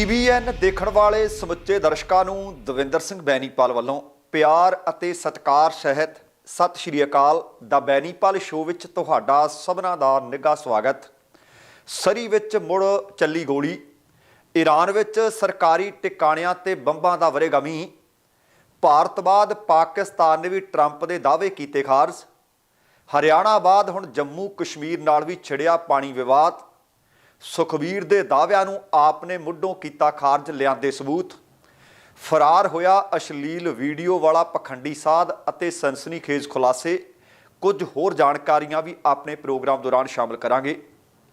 TVN ਦੇਖਣ ਵਾਲੇ ਸਮੁੱਚੇ ਦਰਸ਼ਕਾਂ ਨੂੰ ਦਵਿੰਦਰ ਸਿੰਘ ਬੈਨੀਪਾਲ ਵੱਲੋਂ ਪਿਆਰ ਅਤੇ ਸਤਿਕਾਰ ਸਹਿਤ ਸਤਿ ਸ਼੍ਰੀ ਅਕਾਲ ਦਾ ਬੈਨੀਪਾਲ ਸ਼ੋਅ ਵਿੱਚ ਤੁਹਾਡਾ ਸਭਨਾਂ ਦਾ ਨਿੱਘਾ ਸਵਾਗਤ। ਸਰੀ ਵਿੱਚ ਮੁੜ ਚੱਲੀ ਗੋਲੀ, ਈਰਾਨ ਵਿੱਚ ਸਰਕਾਰੀ ਟਿਕਾਣਿਆਂ ਤੇ ਬੰਬਾਂ ਦਾ ਵਰੇਗਾ ਮੀਂਹ ਭਾਰਤ ਬਾਅਦ ਪਾਕਿਸਤਾਨ ਨੇ ਵੀ ਟਰੰਪ ਦੇ ਦਾਅਵੇ ਕੀਤੇ ਖਾਰਜ, ਹਰਿਆਣਾ ਬਾਅਦ ਹੁਣ ਜੰਮੂ ਕਸ਼ਮੀਰ ਨਾਲ ਵੀ ਛਿੜਿਆ ਪਾਣੀ ਵਿਵਾਦ ਸੁਖਬੀਰ ਦੇ ਦਾਅਵਿਆਂ ਨੂੰ ਆਪ ਨੇ ਮੁੱਢੋਂ ਕੀਤਾ ਖਾਰਜ, ਲਿਆਂਦੇ ਸਬੂਤ। ਫਰਾਰ ਹੋਇਆ ਅਸ਼ਲੀਲ ਵੀਡੀਓ ਵਾਲਾ ਪਖੰਡੀ ਸਾਧ ਅਤੇ ਸਨਸਨੀਖੇਜ਼ ਖੁਲਾਸੇ। ਕੁਝ ਹੋਰ ਜਾਣਕਾਰੀਆਂ ਵੀ ਆਪਣੇ ਪ੍ਰੋਗਰਾਮ ਦੌਰਾਨ ਸ਼ਾਮਲ ਕਰਾਂਗੇ।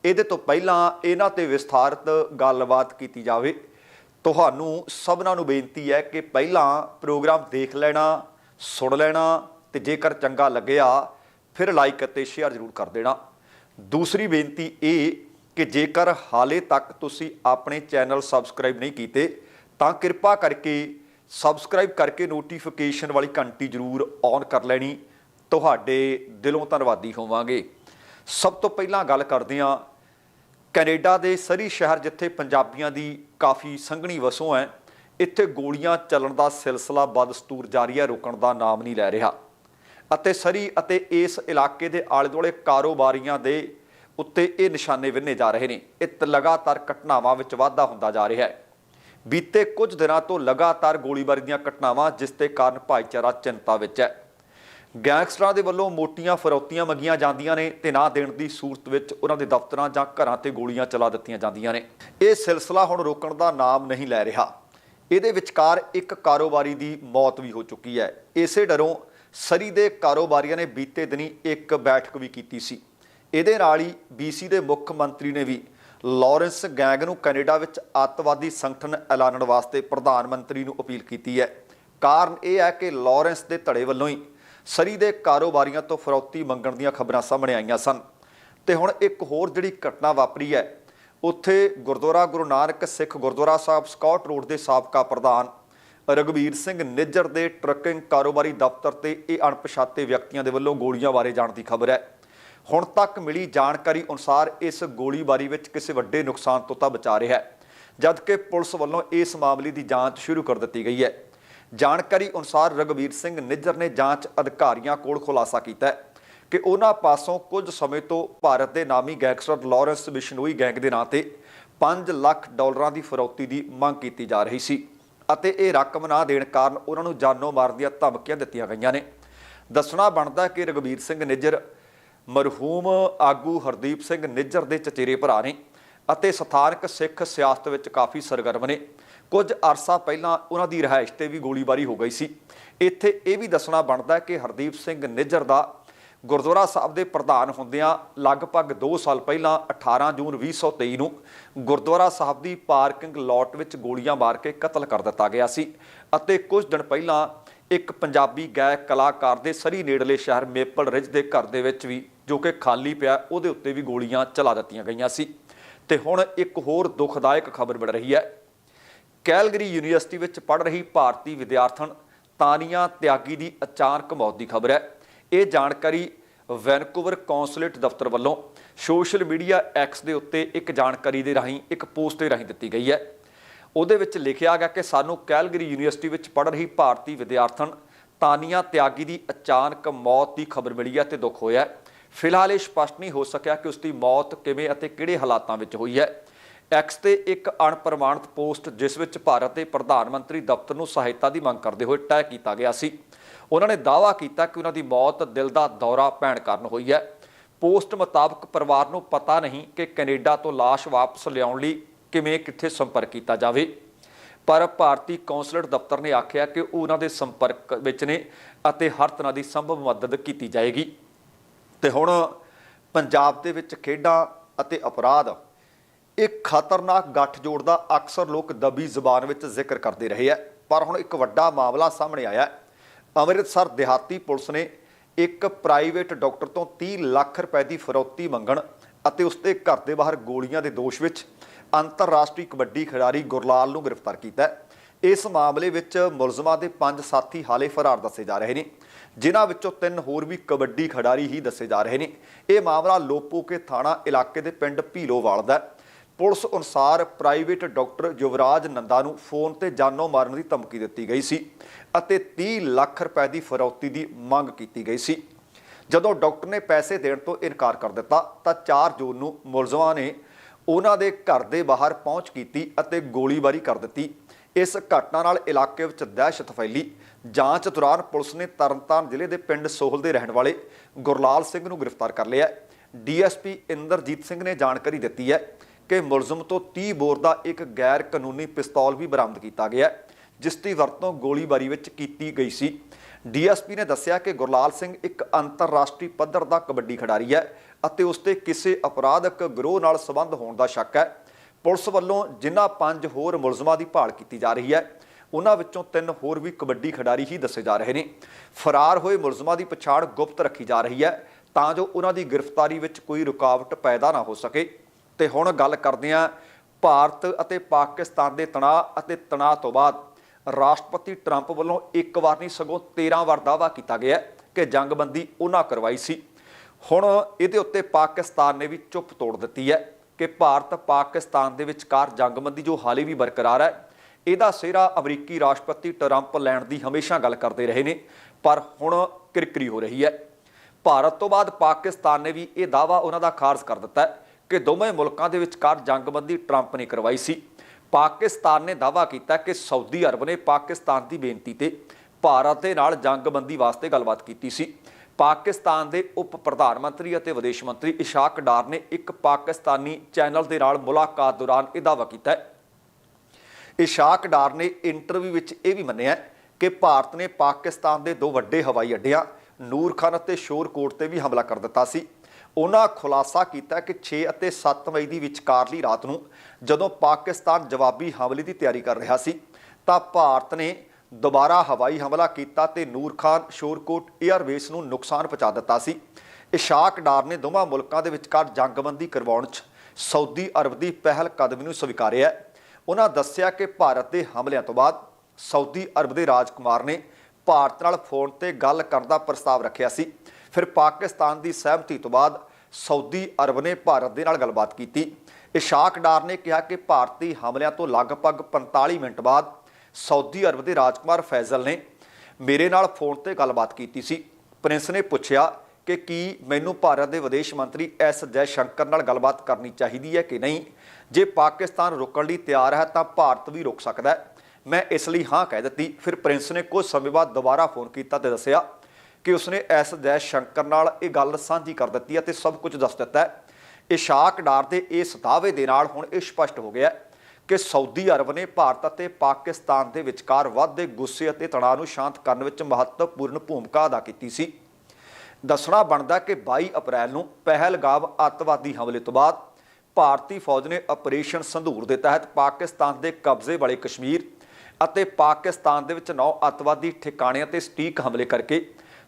ਇਹਦੇ ਤੋਂ ਪਹਿਲਾਂ ਇਹਨਾਂ ਤੇ ਵਿਸਥਾਰਤ ਗੱਲਬਾਤ ਕੀਤੀ ਜਾਵੇ। ਤੁਹਾਨੂੰ ਸਭਨਾਂ ਨੂੰ ਬੇਨਤੀ ਹੈ ਕਿ ਪਹਿਲਾਂ ਪ੍ਰੋਗਰਾਮ ਦੇਖ ਲੈਣਾ, ਸੁਣ ਲੈਣਾ ਤੇ ਜੇਕਰ ਚੰਗਾ ਲੱਗਿਆ, ਫਿਰ ਲਾਈਕ ਅਤੇ ਸ਼ੇਅਰ ਜ਼ਰੂਰ ਕਰ ਦੇਣਾ। ਦੂਸਰੀ ਬੇਨਤੀ ਇਹ ਕਿ ਜੇਕਰ ਹਾਲੇ ਤੱਕ ਤੁਸੀਂ ਆਪਣੇ ਚੈਨਲ ਸਬਸਕ੍ਰਾਈਬ ਨਹੀਂ ਕੀਤੇ, ਤਾਂ ਕਿਰਪਾ ਕਰਕੇ ਸਬਸਕ੍ਰਾਈਬ ਕਰਕੇ ਨੋਟੀਫਿਕੇਸ਼ਨ ਵਾਲੀ ਘੰਟੀ ਜ਼ਰੂਰ ਔਨ ਕਰ ਲੈਣੀ। ਤੁਹਾਡੇ ਦਿਲੋਂ ਧੰਨਵਾਦੀ ਹੋਵਾਂਗੇ। ਸਭ ਤੋਂ ਪਹਿਲਾਂ ਗੱਲ ਕਰਦੇ ਹਾਂ, ਕੈਨੇਡਾ ਦੇ ਸਰੀ ਸ਼ਹਿਰ ਜਿੱਥੇ ਪੰਜਾਬੀਆਂ ਦੀ ਕਾਫੀ ਸੰਘਣੀ ਵਸੋਂ ਹੈ, ਇੱਥੇ ਗੋਲੀਆਂ ਚੱਲਣ ਦਾ ਸਿਲਸਿਲਾ ਬਦਸਤੂਰ ਜਾਰੀ ਹੈ, ਰੁਕਣ ਦਾ ਨਾਮ ਨਹੀਂ ਲੈ ਰਿਹਾ। ਅਤੇ ਸਰੀ ਅਤੇ ਇਸ ਇਲਾਕੇ ਦੇ ਆਲੇ ਦੁਆਲੇ ਕਾਰੋਬਾਰੀਆਂ ਦੇ ਉੱਤੇ ਇਹ ਨਿਸ਼ਾਨੇ ਵਿੰਨੇ ਜਾ ਰਹੇ ਨੇ। ਇਹ ਲਗਾਤਾਰ ਘਟਨਾਵਾਂ ਵਿੱਚ ਵਾਧਾ ਹੁੰਦਾ ਜਾ ਰਿਹਾ ਹੈ। ਬੀਤੇ ਕੁਝ ਦਿਨਾਂ ਤੋਂ ਲਗਾਤਾਰ ਗੋਲੀਬਾਰੀ ਦੀਆਂ ਘਟਨਾਵਾਂ, ਜਿਸ ਦੇ ਕਾਰਨ ਭਾਈਚਾਰਾ ਚਿੰਤਾ ਵਿੱਚ ਹੈ। ਗੈਂਗਸਟਰਾਂ ਦੇ ਵੱਲੋਂ ਮੋਟੀਆਂ ਫਰੌਤੀਆਂ ਮੰਗੀਆਂ ਜਾਂਦੀਆਂ ਨੇ ਤੇ ਨਾ ਦੇਣ ਦੀ ਸੂਰਤ ਵਿੱਚ ਉਹਨਾਂ ਦੇ ਦਫ਼ਤਰਾਂ ਜਾਂ ਘਰਾਂ ਤੇ ਗੋਲੀਆਂ ਚਲਾ ਦਿੱਤੀਆਂ ਜਾਂਦੀਆਂ ਨੇ। ਇਹ ਸਿਲਸਿਲਾ ਹੁਣ ਰੋਕਣ ਦਾ ਨਾਮ ਨਹੀਂ ਲੈ ਰਿਹਾ। ਇਹਦੇ ਵਿਚਕਾਰ ਇੱਕ ਕਾਰੋਬਾਰੀ ਦੀ ਮੌਤ ਵੀ ਹੋ ਚੁੱਕੀ ਹੈ। ਇਸੇ ਡਰੋਂ ਸਰੀ ਦੇ ਕਾਰੋਬਾਰੀਆਂ ਨੇ ਬੀਤੇ ਦਿਨੀ ਇੱਕ ਬੈਠਕ ਵੀ ਕੀਤੀ ਸੀ। ਇਹਦੇ ਨਾਲ ਹੀ ਬੀਸੀ ਦੇ ਮੁੱਖ ਮੰਤਰੀ ਨੇ ਵੀ ਲਾਰੈਂਸ ਗੈਂਗ ਨੂੰ ਕੈਨੇਡਾ ਵਿੱਚ ਅੱਤਵਾਦੀ ਸੰਗਠਨ ਐਲਾਨਣ ਵਾਸਤੇ ਪ੍ਰਧਾਨ ਮੰਤਰੀ ਨੂੰ ਅਪੀਲ ਕੀਤੀ ਹੈ। ਕਾਰਨ ਇਹ ਹੈ ਕਿ ਲਾਰੈਂਸ ਦੇ ਧੜੇ ਵੱਲੋਂ ਹੀ ਸਰੀ ਦੇ ਕਾਰੋਬਾਰੀਆਂ ਤੋਂ ਫਰੌਤੀ ਮੰਗਣ ਦੀਆਂ ਖਬਰਾਂ ਸਾਹਮਣੇ ਆਈਆਂ ਸਨ। ਤੇ ਹੁਣ ਇੱਕ ਹੋਰ ਜਿਹੜੀ ਘਟਨਾ ਵਾਪਰੀ ਹੈ, ਉੱਥੇ ਗੁਰਦੁਆਰਾ ਗੁਰੂ ਨਾਨਕ ਸਿੱਖ ਗੁਰਦੁਆਰਾ ਸਾਹਿਬ ਸਕਾਟ ਰੋਡ ਦੇ ਸਾਬਕਾ ਪ੍ਰਧਾਨ ਰਗਵੀਰ ਸਿੰਘ ਨਿੱਜਰ ਦੇ ਟਰੱਕਿੰਗ ਕਾਰੋਬਾਰੀ ਦਫ਼ਤਰ ਤੇ ਇਹ ਅਣਪਛਾਤੇ ਵਿਅਕਤੀਆਂ ਦੇ ਵੱਲੋਂ ਗੋਲੀਆਂ ਬਾਰੇ ਜਾਣ ਦੀ ਖਬਰ ਹੈ। ਹੁਣ ਤੱਕ ਮਿਲੀ ਜਾਣਕਾਰੀ ਅਨੁਸਾਰ ਇਸ ਗੋਲੀਬਾਰੀ ਵਿੱਚ ਕਿਸੇ ਵੱਡੇ ਨੁਕਸਾਨ ਤੋਂ ਤਾਂ ਬਚਾ ਰਿਹਾ ਹੈ, ਜਦਕਿ ਪੁਲਿਸ ਵੱਲੋਂ ਇਸ ਮਾਮਲੇ ਦੀ ਜਾਂਚ ਸ਼ੁਰੂ ਕਰ ਦਿੱਤੀ ਗਈ ਹੈ। ਜਾਣਕਾਰੀ ਅਨੁਸਾਰ ਰਗਵੀਰ ਸਿੰਘ ਨਿੱਜਰ ਨੇ ਜਾਂਚ ਅਧਿਕਾਰੀਆਂ ਕੋਲ ਖੁਲਾਸਾ ਕੀਤਾ ਹੈ ਕਿ ਉਹਨਾਂ ਪਾਸੋਂ ਕੁਝ ਸਮੇਂ ਤੋਂ ਭਾਰਤ ਦੇ ਨਾਮੀ ਗੈਂਗਸਟਰ ਲਾਰੈਂਸ ਬਿਸ਼ਨੋਈ ਗੈਂਗ ਦੇ ਨਾਂ ਤੇ 5 ਲੱਖ ਡਾਲਰਾਂ ਦੀ ਫਰੌਤੀ ਦੀ ਮੰਗ ਕੀਤੀ ਜਾ ਰਹੀ ਸੀ ਅਤੇ ਇਹ ਰਕਮ ਨਾ ਦੇਣ ਕਾਰਨ ਉਹਨਾਂ ਨੂੰ ਜਾਨੋਂ ਮਾਰਨ ਦੀਆਂ ਧਮਕੀਆਂ ਦਿੱਤੀਆਂ ਗਈਆਂ ਨੇ। ਦੱਸਣਾ ਬਣਦਾ ਕਿ ਰਗਵੀਰ ਸਿੰਘ ਨਿੱਜਰ ਮਰਹੂਮ ਆਗੂ ਹਰਦੀਪ ਸਿੰਘ ਨਿੱਜਰ ਦੇ ਚਚੇਰੇ ਭਰਾ ਨੇ ਅਤੇ ਸਥਾਨਕ ਸਿੱਖ ਸਿਆਸਤ ਵਿੱਚ ਕਾਫੀ ਸਰਗਰਮ ਨੇ। ਕੁਝ ਅਰਸਾ ਪਹਿਲਾਂ ਉਹਨਾਂ ਦੀ ਰਿਹਾਇਸ਼ ਤੇ ਵੀ ਗੋਲੀਬਾਰੀ ਹੋ ਗਈ ਸੀ। ਇੱਥੇ ਇਹ ਵੀ ਦੱਸਣਾ ਬਣਦਾ ਕਿ ਹਰਦੀਪ ਸਿੰਘ ਨਿੱਜਰ ਦਾ ਗੁਰਦੁਆਰਾ ਸਾਹਿਬ ਦੇ ਪ੍ਰਧਾਨ ਹੁੰਦਿਆਂ ਲਗਭਗ 2 ਸਾਲ ਪਹਿਲਾਂ 18 ਜੂਨ 2023 ਨੂੰ ਗੁਰਦੁਆਰਾ ਸਾਹਿਬ ਦੀ ਪਾਰਕਿੰਗ ਲੋਟ ਵਿੱਚ ਗੋਲੀਆਂ ਮਾਰ ਕੇ ਕਤਲ ਕਰ ਦਿੱਤਾ ਗਿਆ ਸੀ ਅਤੇ ਕੁਝ ਦਿਨ ਪਹਿਲਾਂ ਇੱਕ ਪੰਜਾਬੀ ਗਾਇਕ ਕਲਾਕਾਰ ਦੇ ਸਰੀ ਨੇੜਲੇ ਸ਼ਹਿਰ ਮੇਪਲ ਰਿਜ ਦੇ ਘਰ ਦੇ ਵਿੱਚ ਵੀ ਜੋ ਕਿ ਖਾਲੀ ਪਿਆ, ਉਹਦੇ ਉੱਤੇ ਵੀ ਗੋਲੀਆਂ ਚਲਾ ਦਿੱਤੀਆਂ ਗਈਆਂ ਸੀ। ਤੇ ਹੁਣ ਇੱਕ ਹੋਰ ਦੁਖਦਾਇਕ ਖਬਰ ਮਿਲ ਰਹੀ ਹੈ। ਕੈਲਗਰੀ ਯੂਨੀਵਰਸਿਟੀ ਵਿੱਚ ਪੜ੍ਹ ਰਹੀ ਭਾਰਤੀ ਵਿਦਿਆਰਥਣ ਤਾਨੀਆ ਤਿਆਗੀ ਦੀ ਅਚਾਨਕ ਮੌਤ ਦੀ ਖਬਰ ਹੈ। ਇਹ ਜਾਣਕਾਰੀ ਵੈਨਕੂਵਰ ਕੌਂਸੂਲੇਟ ਦਫ਼ਤਰ ਵੱਲੋਂ ਸੋਸ਼ਲ ਮੀਡੀਆ ਐਕਸ ਦੇ ਉੱਤੇ ਇੱਕ ਜਾਣਕਾਰੀ ਦੇ ਰਾਹੀਂ, ਇੱਕ ਪੋਸਟ ਦੇ ਰਾਹੀਂ ਦਿੱਤੀ ਗਈ ਹੈ। ਉਹਦੇ ਵਿੱਚ ਲਿਖਿਆ ਗਿਆ ਕਿ ਸਾਨੂੰ ਕੈਲਗਰੀ ਯੂਨੀਵਰਸਿਟੀ ਵਿੱਚ ਪੜ੍ਹ ਰਹੀ ਭਾਰਤੀ ਵਿਦਿਆਰਥਣ ਤਾਨੀਆ ਤਿਆਗੀ ਦੀ ਅਚਾਨਕ ਮੌਤ ਦੀ ਖਬਰ ਮਿਲੀ ਹੈ ਤੇ ਦੁੱਖ ਹੋਇਆ ਹੈ। ਫਿਲਹਾਲ ਇਹ ਸਪਸ਼ਟ ਨਹੀਂ ਹੋ ਸਕਿਆ ਕਿ ਉਸ ਦੀ ਮੌਤ ਕਿਵੇਂ ਅਤੇ ਕਿਹੜੇ ਹਾਲਾਤਾਂ ਵਿੱਚ ਹੋਈ ਹੈ। ਐਕਸ ਤੇ ਇੱਕ ਅਣਪ੍ਰਮਾਣਿਤ ਪੋਸਟ ਜਿਸ ਵਿੱਚ ਭਾਰਤ ਦੇ ਪ੍ਰਧਾਨ ਮੰਤਰੀ ਦਫ਼ਤਰ ਨੂੰ ਸਹਾਇਤਾ ਦੀ ਮੰਗ ਕਰਦੇ ਹੋਏ ਟੈਗ ਕੀਤਾ ਗਿਆ ਸੀ। ਉਹਨਾਂ ਨੇ ਦਾਅਵਾ ਕੀਤਾ ਕਿ ਉਹਨਾਂ ਦੀ ਮੌਤ ਦਿਲ ਦਾ ਦੌਰਾ ਪੈਣ ਕਾਰਨ ਹੋਈ ਹੈ। ਪੋਸਟ ਮੁਤਾਬਕ ਪਰਿਵਾਰ ਨੂੰ ਪਤਾ ਨਹੀਂ ਕਿ ਕੈਨੇਡਾ ਤੋਂ ਲਾਸ਼ ਵਾਪਸ ਲਿਆਉਣ ਲਈ ਕਿਵੇਂ ਕਿੱਥੇ ਸੰਪਰਕ ਕੀਤਾ ਜਾਵੇ। ਪਰ ਭਾਰਤੀ ਕੌਂਸਲਰ ਦਫ਼ਤਰ ਨੇ ਆਖਿਆ ਕਿ ਉਹ ਉਹਨਾਂ ਦੇ ਸੰਪਰਕ ਵਿੱਚ ਨੇ ਅਤੇ ਹਰ ਤਰ੍ਹਾਂ ਦੀ ਸੰਭਵ ਮਦਦ ਕੀਤੀ ਜਾਏਗੀ। ਤੇ ਹੁਣ ਪੰਜਾਬ ਦੇ ਵਿੱਚ ਖੇਡਾਂ ਅਤੇ ਅਪਰਾਧ ਇੱਕ ਖਤਰਨਾਕ ਗੱਠਜੋੜ ਦਾ ਅਕਸਰ ਲੋਕ ਦਬੀ ਜ਼ੁਬਾਨ ਵਿੱਚ ਜ਼ਿਕਰ ਕਰਦੇ ਰਹੇ ਹੈ ਪਰ ਹੁਣ ਇੱਕ ਵੱਡਾ ਮਾਮਲਾ ਸਾਹਮਣੇ ਆਇਆ ਅੰਮ੍ਰਿਤਸਰ ਦਿਹਾਤੀ ਪੁਲਿਸ ਨੇ ਇੱਕ ਪ੍ਰਾਈਵੇਟ ਡਾਕਟਰ ਤੋਂ 30 ਲੱਖ ਰੁਪਏ ਦੀ ਫਰੌਤੀ ਮੰਗਣ ਅਤੇ ਉਸ ਦੇ ਘਰ ਦੇ ਬਾਹਰ ਗੋਲੀਆਂ ਦੇ ਦੋਸ਼ ਵਿੱਚ ਅੰਤਰਰਾਸ਼ਟਰੀ ਕਬੱਡੀ ਖਿਡਾਰੀ ਗੁਰਲਾਲ ਨੂੰ ਗ੍ਰਿਫਤਾਰ ਕੀਤਾ ਇਸ ਮਾਮਲੇ ਵਿੱਚ ਮੁਲਜ਼ਮਾਂ ਦੇ ਪੰਜ ਸਾਥੀ ਹਾਲੇ ਫਰਾਰ ਦੱਸੇ ਜਾ ਰਹੇ ਨੇ। ਜਿਨ੍ਹਾਂ ਵਿੱਚੋਂ ਤਿੰਨ ਹੋਰ ਵੀ ਕਬੱਡੀ ਖਿਡਾਰੀ ਹੀ ਦੱਸੇ ਜਾ ਰਹੇ ਨੇ। ਇਹ ਮਾਮਲਾ ਲੋਪੋਕੇ ਥਾਣਾ ਇਲਾਕੇ ਦੇ ਪਿੰਡ ਭੀਲੋਵਾਲ ਦਾ ਪੁਲਿਸ ਅਨੁਸਾਰ ਪ੍ਰਾਈਵੇਟ ਡਾਕਟਰ ਯੁਵਰਾਜ ਨੰਦਾ ਨੂੰ ਫੋਨ ਤੇ ਜਾਨੋਂ ਮਾਰਨ ਦੀ ਧਮਕੀ ਦਿੱਤੀ ਗਈ ਸੀ ਅਤੇ 30 ਲੱਖ ਰੁਪਏ ਦੀ ਫਰੌਤੀ ਦੀ ਮੰਗ ਕੀਤੀ ਗਈ ਸੀ। ਜਦੋਂ ਡਾਕਟਰ ਨੇ ਪੈਸੇ ਦੇਣ ਤੋਂ ਇਨਕਾਰ ਕਰ ਦਿੱਤਾ ਤਾਂ 4 ਜੂਨ ਨੂੰ ਮੁਲਜ਼ਮਾਂ ਨੇ ਉਹਨਾਂ ਦੇ ਘਰ ਦੇ ਬਾਹਰ ਪਹੁੰਚ ਕੀਤੀ ਅਤੇ ਗੋਲੀਬਾਰੀ ਕਰ ਦਿੱਤੀ। ਇਸ ਘਟਨਾ ਨਾਲ ਇਲਾਕੇ ਵਿੱਚ ਦਹਿਸ਼ਤ ਫੈਲੀ। ਜਾਂਚ ਦੌਰਾਨ ਪੁਲਿਸ ਨੇ ਤਰਨਤਾਰਨ ਜ਼ਿਲ੍ਹੇ ਦੇ ਪਿੰਡ ਸੋਹਲ ਦੇ ਰਹਿਣ ਵਾਲੇ ਗੁਰਲਾਲ ਸਿੰਘ ਨੂੰ ਗ੍ਰਿਫਤਾਰ ਕਰ ਲਿਆ ਡੀਐਸਪੀ ਇੰਦਰਜੀਤ ਸਿੰਘ ਨੇ ਜਾਣਕਾਰੀ ਦਿੱਤੀ ਹੈ ਕਿ ਮੁਲਜ਼ਮ ਤੋਂ 30 ਬੋਰ ਦਾ ਇੱਕ ਗੈਰ ਕਾਨੂੰਨੀ ਪਿਸਤੌਲ ਵੀ ਬਰਾਮਦ ਕੀਤਾ ਗਿਆ ਜਿਸ ਦੀ ਵਰਤੋਂ ਗੋਲੀਬਾਰੀ ਵਿੱਚ ਕੀਤੀ ਗਈ ਸੀ। ਡੀਐਸਪੀ ਨੇ ਦੱਸਿਆ ਕਿ ਗੁਰਲਾਲ ਸਿੰਘ ਇੱਕ ਅੰਤਰਰਾਸ਼ਟਰੀ ਪੱਧਰ ਦਾ ਕਬੱਡੀ ਖਿਡਾਰੀ ਹੈ ਅਤੇ ਉਸ ਤੇ ਕਿਸੇ ਅਪਰਾਧਕ ਗਰੋਹ ਨਾਲ ਸੰਬੰਧ ਹੋਣ ਦਾ ਸ਼ੱਕ ਹੈ। ਪੁਲਿਸ ਵੱਲੋਂ ਜਿਨ੍ਹਾਂ ਪੰਜ ਹੋਰ ਮੁਲਜ਼ਮਾਂ ਦੀ ਭਾਲ ਕੀਤੀ ਜਾ ਰਹੀ ਹੈ, ਉਹਨਾਂ ਵਿੱਚੋਂ ਤਿੰਨ ਹੋਰ ਵੀ ਕਬੱਡੀ ਖਿਡਾਰੀ ਹੀ ਦੱਸੇ ਜਾ ਰਹੇ ਨੇ। ਫਰਾਰ ਹੋਏ ਮੁਲਜ਼ਮਾਂ ਦੀ ਪਛਾਣ ਗੁਪਤ ਰੱਖੀ ਜਾ ਰਹੀ ਹੈ, ਤਾਂ ਜੋ ਉਹਨਾਂ ਦੀ ਗ੍ਰਿਫਤਾਰੀ ਵਿੱਚ ਕੋਈ ਰੁਕਾਵਟ ਪੈਦਾ ਨਾ ਹੋ ਸਕੇ। ਤੇ ਹੁਣ ਗੱਲ ਕਰਦੇ ਹਾਂ ਭਾਰਤ ਅਤੇ ਪਾਕਿਸਤਾਨ ਦੇ ਤਣਾਅ ਅਤੇ ਤਣਾਅ ਤੋਂ ਬਾਅਦ ਰਾਸ਼ਟਰਪਤੀ ਟਰੰਪ ਵੱਲੋਂ ਇੱਕ ਵਾਰ ਨਹੀਂ ਸਗੋਂ 13 ਵਾਰ ਦਾਅਵਾ ਕੀਤਾ ਗਿਆ ਕਿ ਜੰਗਬੰਦੀ ਉਹਨਾਂ ਕਰਵਾਈ ਸੀ। ਹੁਣ ਇਹਦੇ ਉੱਤੇ ਪਾਕਿਸਤਾਨ ਨੇ ਵੀ ਚੁੱਪ ਤੋੜ ਦਿੱਤੀ ਹੈ। ਕਿ ਭਾਰਤ ਪਾਕਿਸਤਾਨ ਦੇ ਵਿਚਕਾਰ ਜੰਗਬੰਦੀ ਜੋ ਹਾਲੇ ਵੀ ਬਰਕਰਾਰ ਹੈ, ਇਹਦਾ ਸਿਹਰਾ ਅਮਰੀਕੀ ਰਾਸ਼ਟਰਪਤੀ ਟਰੰਪ ਲੈਣ ਦੀ ਹਮੇਸ਼ਾ ਗੱਲ ਕਰਦੇ ਰਹੇ ਨੇ, ਪਰ ਹੁਣ ਕਿਰਕਰੀ ਹੋ ਰਹੀ ਹੈ। ਭਾਰਤ ਤੋਂ ਬਾਅਦ ਪਾਕਿਸਤਾਨ ਨੇ ਵੀ ਇਹ ਦਾਅਵਾ ਉਹਨਾਂ ਦਾ ਖਾਰਜ ਕਰ ਦਿੱਤਾ ਹੈ ਕਿ ਦੋਵੇਂ ਮੁਲਕਾਂ ਦੇ ਵਿਚਕਾਰ ਜੰਗਬੰਦੀ ਟਰੰਪ ਨੇ ਕਰਵਾਈ ਸੀ। ਪਾਕਿਸਤਾਨ ਨੇ ਦਾਅਵਾ ਕੀਤਾ ਕਿ ਸਾਊਦੀ ਅਰਬ ਨੇ ਪਾਕਿਸਤਾਨ ਦੀ ਬੇਨਤੀ ਤੇ ਭਾਰਤ ਦੇ ਨਾਲ ਜੰਗਬੰਦੀ ਵਾਸਤੇ ਗੱਲਬਾਤ ਕੀਤੀ ਸੀ। ਪਾਕਿਸਤਾਨ ਦੇ ਉਪ ਪ੍ਰਧਾਨ ਮੰਤਰੀ ਅਤੇ ਵਿਦੇਸ਼ ਮੰਤਰੀ ਇਸ਼ਾਕ ਡਾਰ ਨੇ ਇੱਕ ਪਾਕਿਸਤਾਨੀ ਚੈਨਲ ਦੇ ਨਾਲ ਮੁਲਾਕਾਤ ਦੌਰਾਨ ਇਹ ਦਾਅਵਾ ਕੀਤਾ ਹੈ। ਇਸ਼ਾਕ ਡਾਰ ਨੇ ਇੰਟਰਵਿਊ ਵਿੱਚ ਇਹ ਵੀ ਮੰਨਿਆ ਕਿ ਭਾਰਤ ਨੇ ਪਾਕਿਸਤਾਨ ਦੇ ਦੋ ਵੱਡੇ ਹਵਾਈ ਅੱਡਿਆਂ ਨੂਰ ਖਾਨ ਅਤੇ ਸ਼ੋਰਕੋਟ ਤੇ ਵੀ ਹਮਲਾ ਕਰ ਦਿੱਤਾ ਸੀ। ਉਹਨਾਂ ਖੁਲਾਸਾ ਕੀਤਾ ਕਿ 6 ਅਤੇ 7 ਮਈ ਦੀ ਵਿਚਕਾਰਲੀ ਰਾਤ ਨੂੰ ਜਦੋਂ ਪਾਕਿਸਤਾਨ ਜਵਾਬੀ ਹਮਲੇ ਦੀ ਤਿਆਰੀ ਕਰ ਰਿਹਾ ਸੀ, ਤਾਂ ਭਾਰਤ ਨੇ ਦੁਬਾਰਾ ਹਵਾਈ ਹਮਲਾ ਕੀਤਾ ਤੇ ਨੂਰ ਖਾਨ ਸ਼ੋਰਕੋਟ 에ਅਰਵੇਸ ਨੂੰ ਨੁਕਸਾਨ ਪਹੁੰਚਾ ਦਿੱਤਾ ਸੀ। ਇਸ਼ਾਕ ਡਾਰ ਨੇ ਦੋਵਾਂ ਮੁਲਕਾਂ ਦੇ ਵਿਚਕਾਰ ਜੰਗਬੰਦੀ ਕਰਵਾਉਣ 'ਚ ਸਾਊਦੀ ਅਰਬ ਦੀ ਪਹਿਲ ਕਦਮੀ ਨੂੰ ਸਵੀਕਾਰਿਆ ਉਹਨਾਂ ਦੱਸਿਆ ਕਿ ਭਾਰਤ ਦੇ ਹਮਲਿਆਂ ਤੋਂ ਬਾਅਦ ਸਾਊਦੀ ਅਰਬ ਦੇ ਰਾਜਕੁਮਾਰ ਨੇ ਭਾਰਤ ਨਾਲ ਫੋਨ ਤੇ ਗੱਲ ਕਰਨ ਦਾ ਪ੍ਰਸਤਾਵ ਰੱਖਿਆ ਸੀ। ਫਿਰ ਪਾਕਿਸਤਾਨ ਦੀ ਸਹਿਮਤੀ ਤੋਂ ਬਾਅਦ ਸਾਊਦੀ ਅਰਬ ਨੇ ਭਾਰਤ ਦੇ ਨਾਲ ਗੱਲਬਾਤ ਕੀਤੀ। ਇਸ਼ਾਕ ਡਾਰ ਨੇ ਕਿਹਾ ਕਿ ਭਾਰਤੀ ਹਮਲਿਆਂ ਤੋਂ ਲਗਭਗ 45 ਮਿੰਟ ਬਾਅਦ ਸਾਊਦੀ ਅਰਬ ਦੇ ਰਾਜਕੁਮਾਰ ਫੈਜ਼ਲ ਨੇ ਮੇਰੇ ਨਾਲ ਫੋਨ ਤੇ ਗੱਲਬਾਤ ਕੀਤੀ ਸੀ। ਪ੍ਰਿੰਸ ਨੇ ਪੁੱਛਿਆ ਕਿ ਕੀ ਮੈਨੂੰ ਭਾਰਤ ਦੇ ਵਿਦੇਸ਼ ਮੰਤਰੀ ਐਸ ਜੈ ਸ਼ੰਕਰ ਨਾਲ ਗੱਲਬਾਤ ਕਰਨੀ ਚਾਹੀਦੀ ਹੈ ਕਿ ਨਹੀਂ? ਜੇ ਪਾਕਿਸਤਾਨ ਰੁਕਣ ਲਈ ਤਿਆਰ ਹੈ ਤਾਂ ਭਾਰਤ ਵੀ ਰੁਕ ਸਕਦਾ ਹੈ। ਮੈਂ ਇਸ ਲਈ ਹਾਂ ਕਹਿ ਦਿੱਤੀ। ਫਿਰ ਪ੍ਰਿੰਸ ਨੇ ਕੁਝ ਸਮੇਂ ਬਾਅਦ ਦੁਬਾਰਾ ਫੋਨ ਕੀਤਾ ਤੇ ਦੱਸਿਆ ਕਿ ਉਸਨੇ ਐਸ ਜੈ ਸ਼ੰਕਰ ਨਾਲ ਇਹ ਗੱਲ ਸਾਂਝੀ ਕਰ ਦਿੱਤੀ ਹੈ ਤੇ ਸਭ ਕੁਝ ਦੱਸ ਦਿੱਤਾ ਹੈ। ਇਸ਼ਾਕ ਡਾਰ ਦੇ ਇਸ ਦਾਅਵੇ ਦੇ ਨਾਲ ਹੁਣ ਇਹ ਸਪਸ਼ਟ ਹੋ ਗਿਆ ਹੈ। ਕਿ ਸਾਊਦੀ ਅਰਬ ਨੇ ਭਾਰਤ ਅਤੇ ਪਾਕਿਸਤਾਨ ਦੇ ਵਿਚਕਾਰ ਵੱਧਦੇ ਗੁੱਸੇ ਅਤੇ ਤਣਾਅ ਨੂੰ ਸ਼ਾਂਤ ਕਰਨ ਵਿੱਚ ਮਹੱਤਵਪੂਰਨ ਭੂਮਿਕਾ ਅਦਾ ਕੀਤੀ ਸੀ। ਦੱਸਣਾ ਬਣਦਾ ਕਿ 22 ਅਪ੍ਰੈਲ ਨੂੰ ਪਹਿਲਗਾਮ ਅੱਤਵਾਦੀ ਹਮਲੇ ਤੋਂ ਬਾਅਦ ਭਾਰਤੀ ਫੌਜ ਨੇ ਆਪਰੇਸ਼ਨ ਸੰਧੂਰ ਦੇ ਤਹਿਤ ਪਾਕਿਸਤਾਨ ਦੇ ਕਬਜ਼ੇ ਵਾਲੇ ਕਸ਼ਮੀਰ ਅਤੇ ਪਾਕਿਸਤਾਨ ਦੇ ਵਿੱਚ ਨੌ ਅੱਤਵਾਦੀ ਠਿਕਾਣਿਆਂ ਤੇ ਸਟੀਕ ਹਮਲੇ ਕਰਕੇ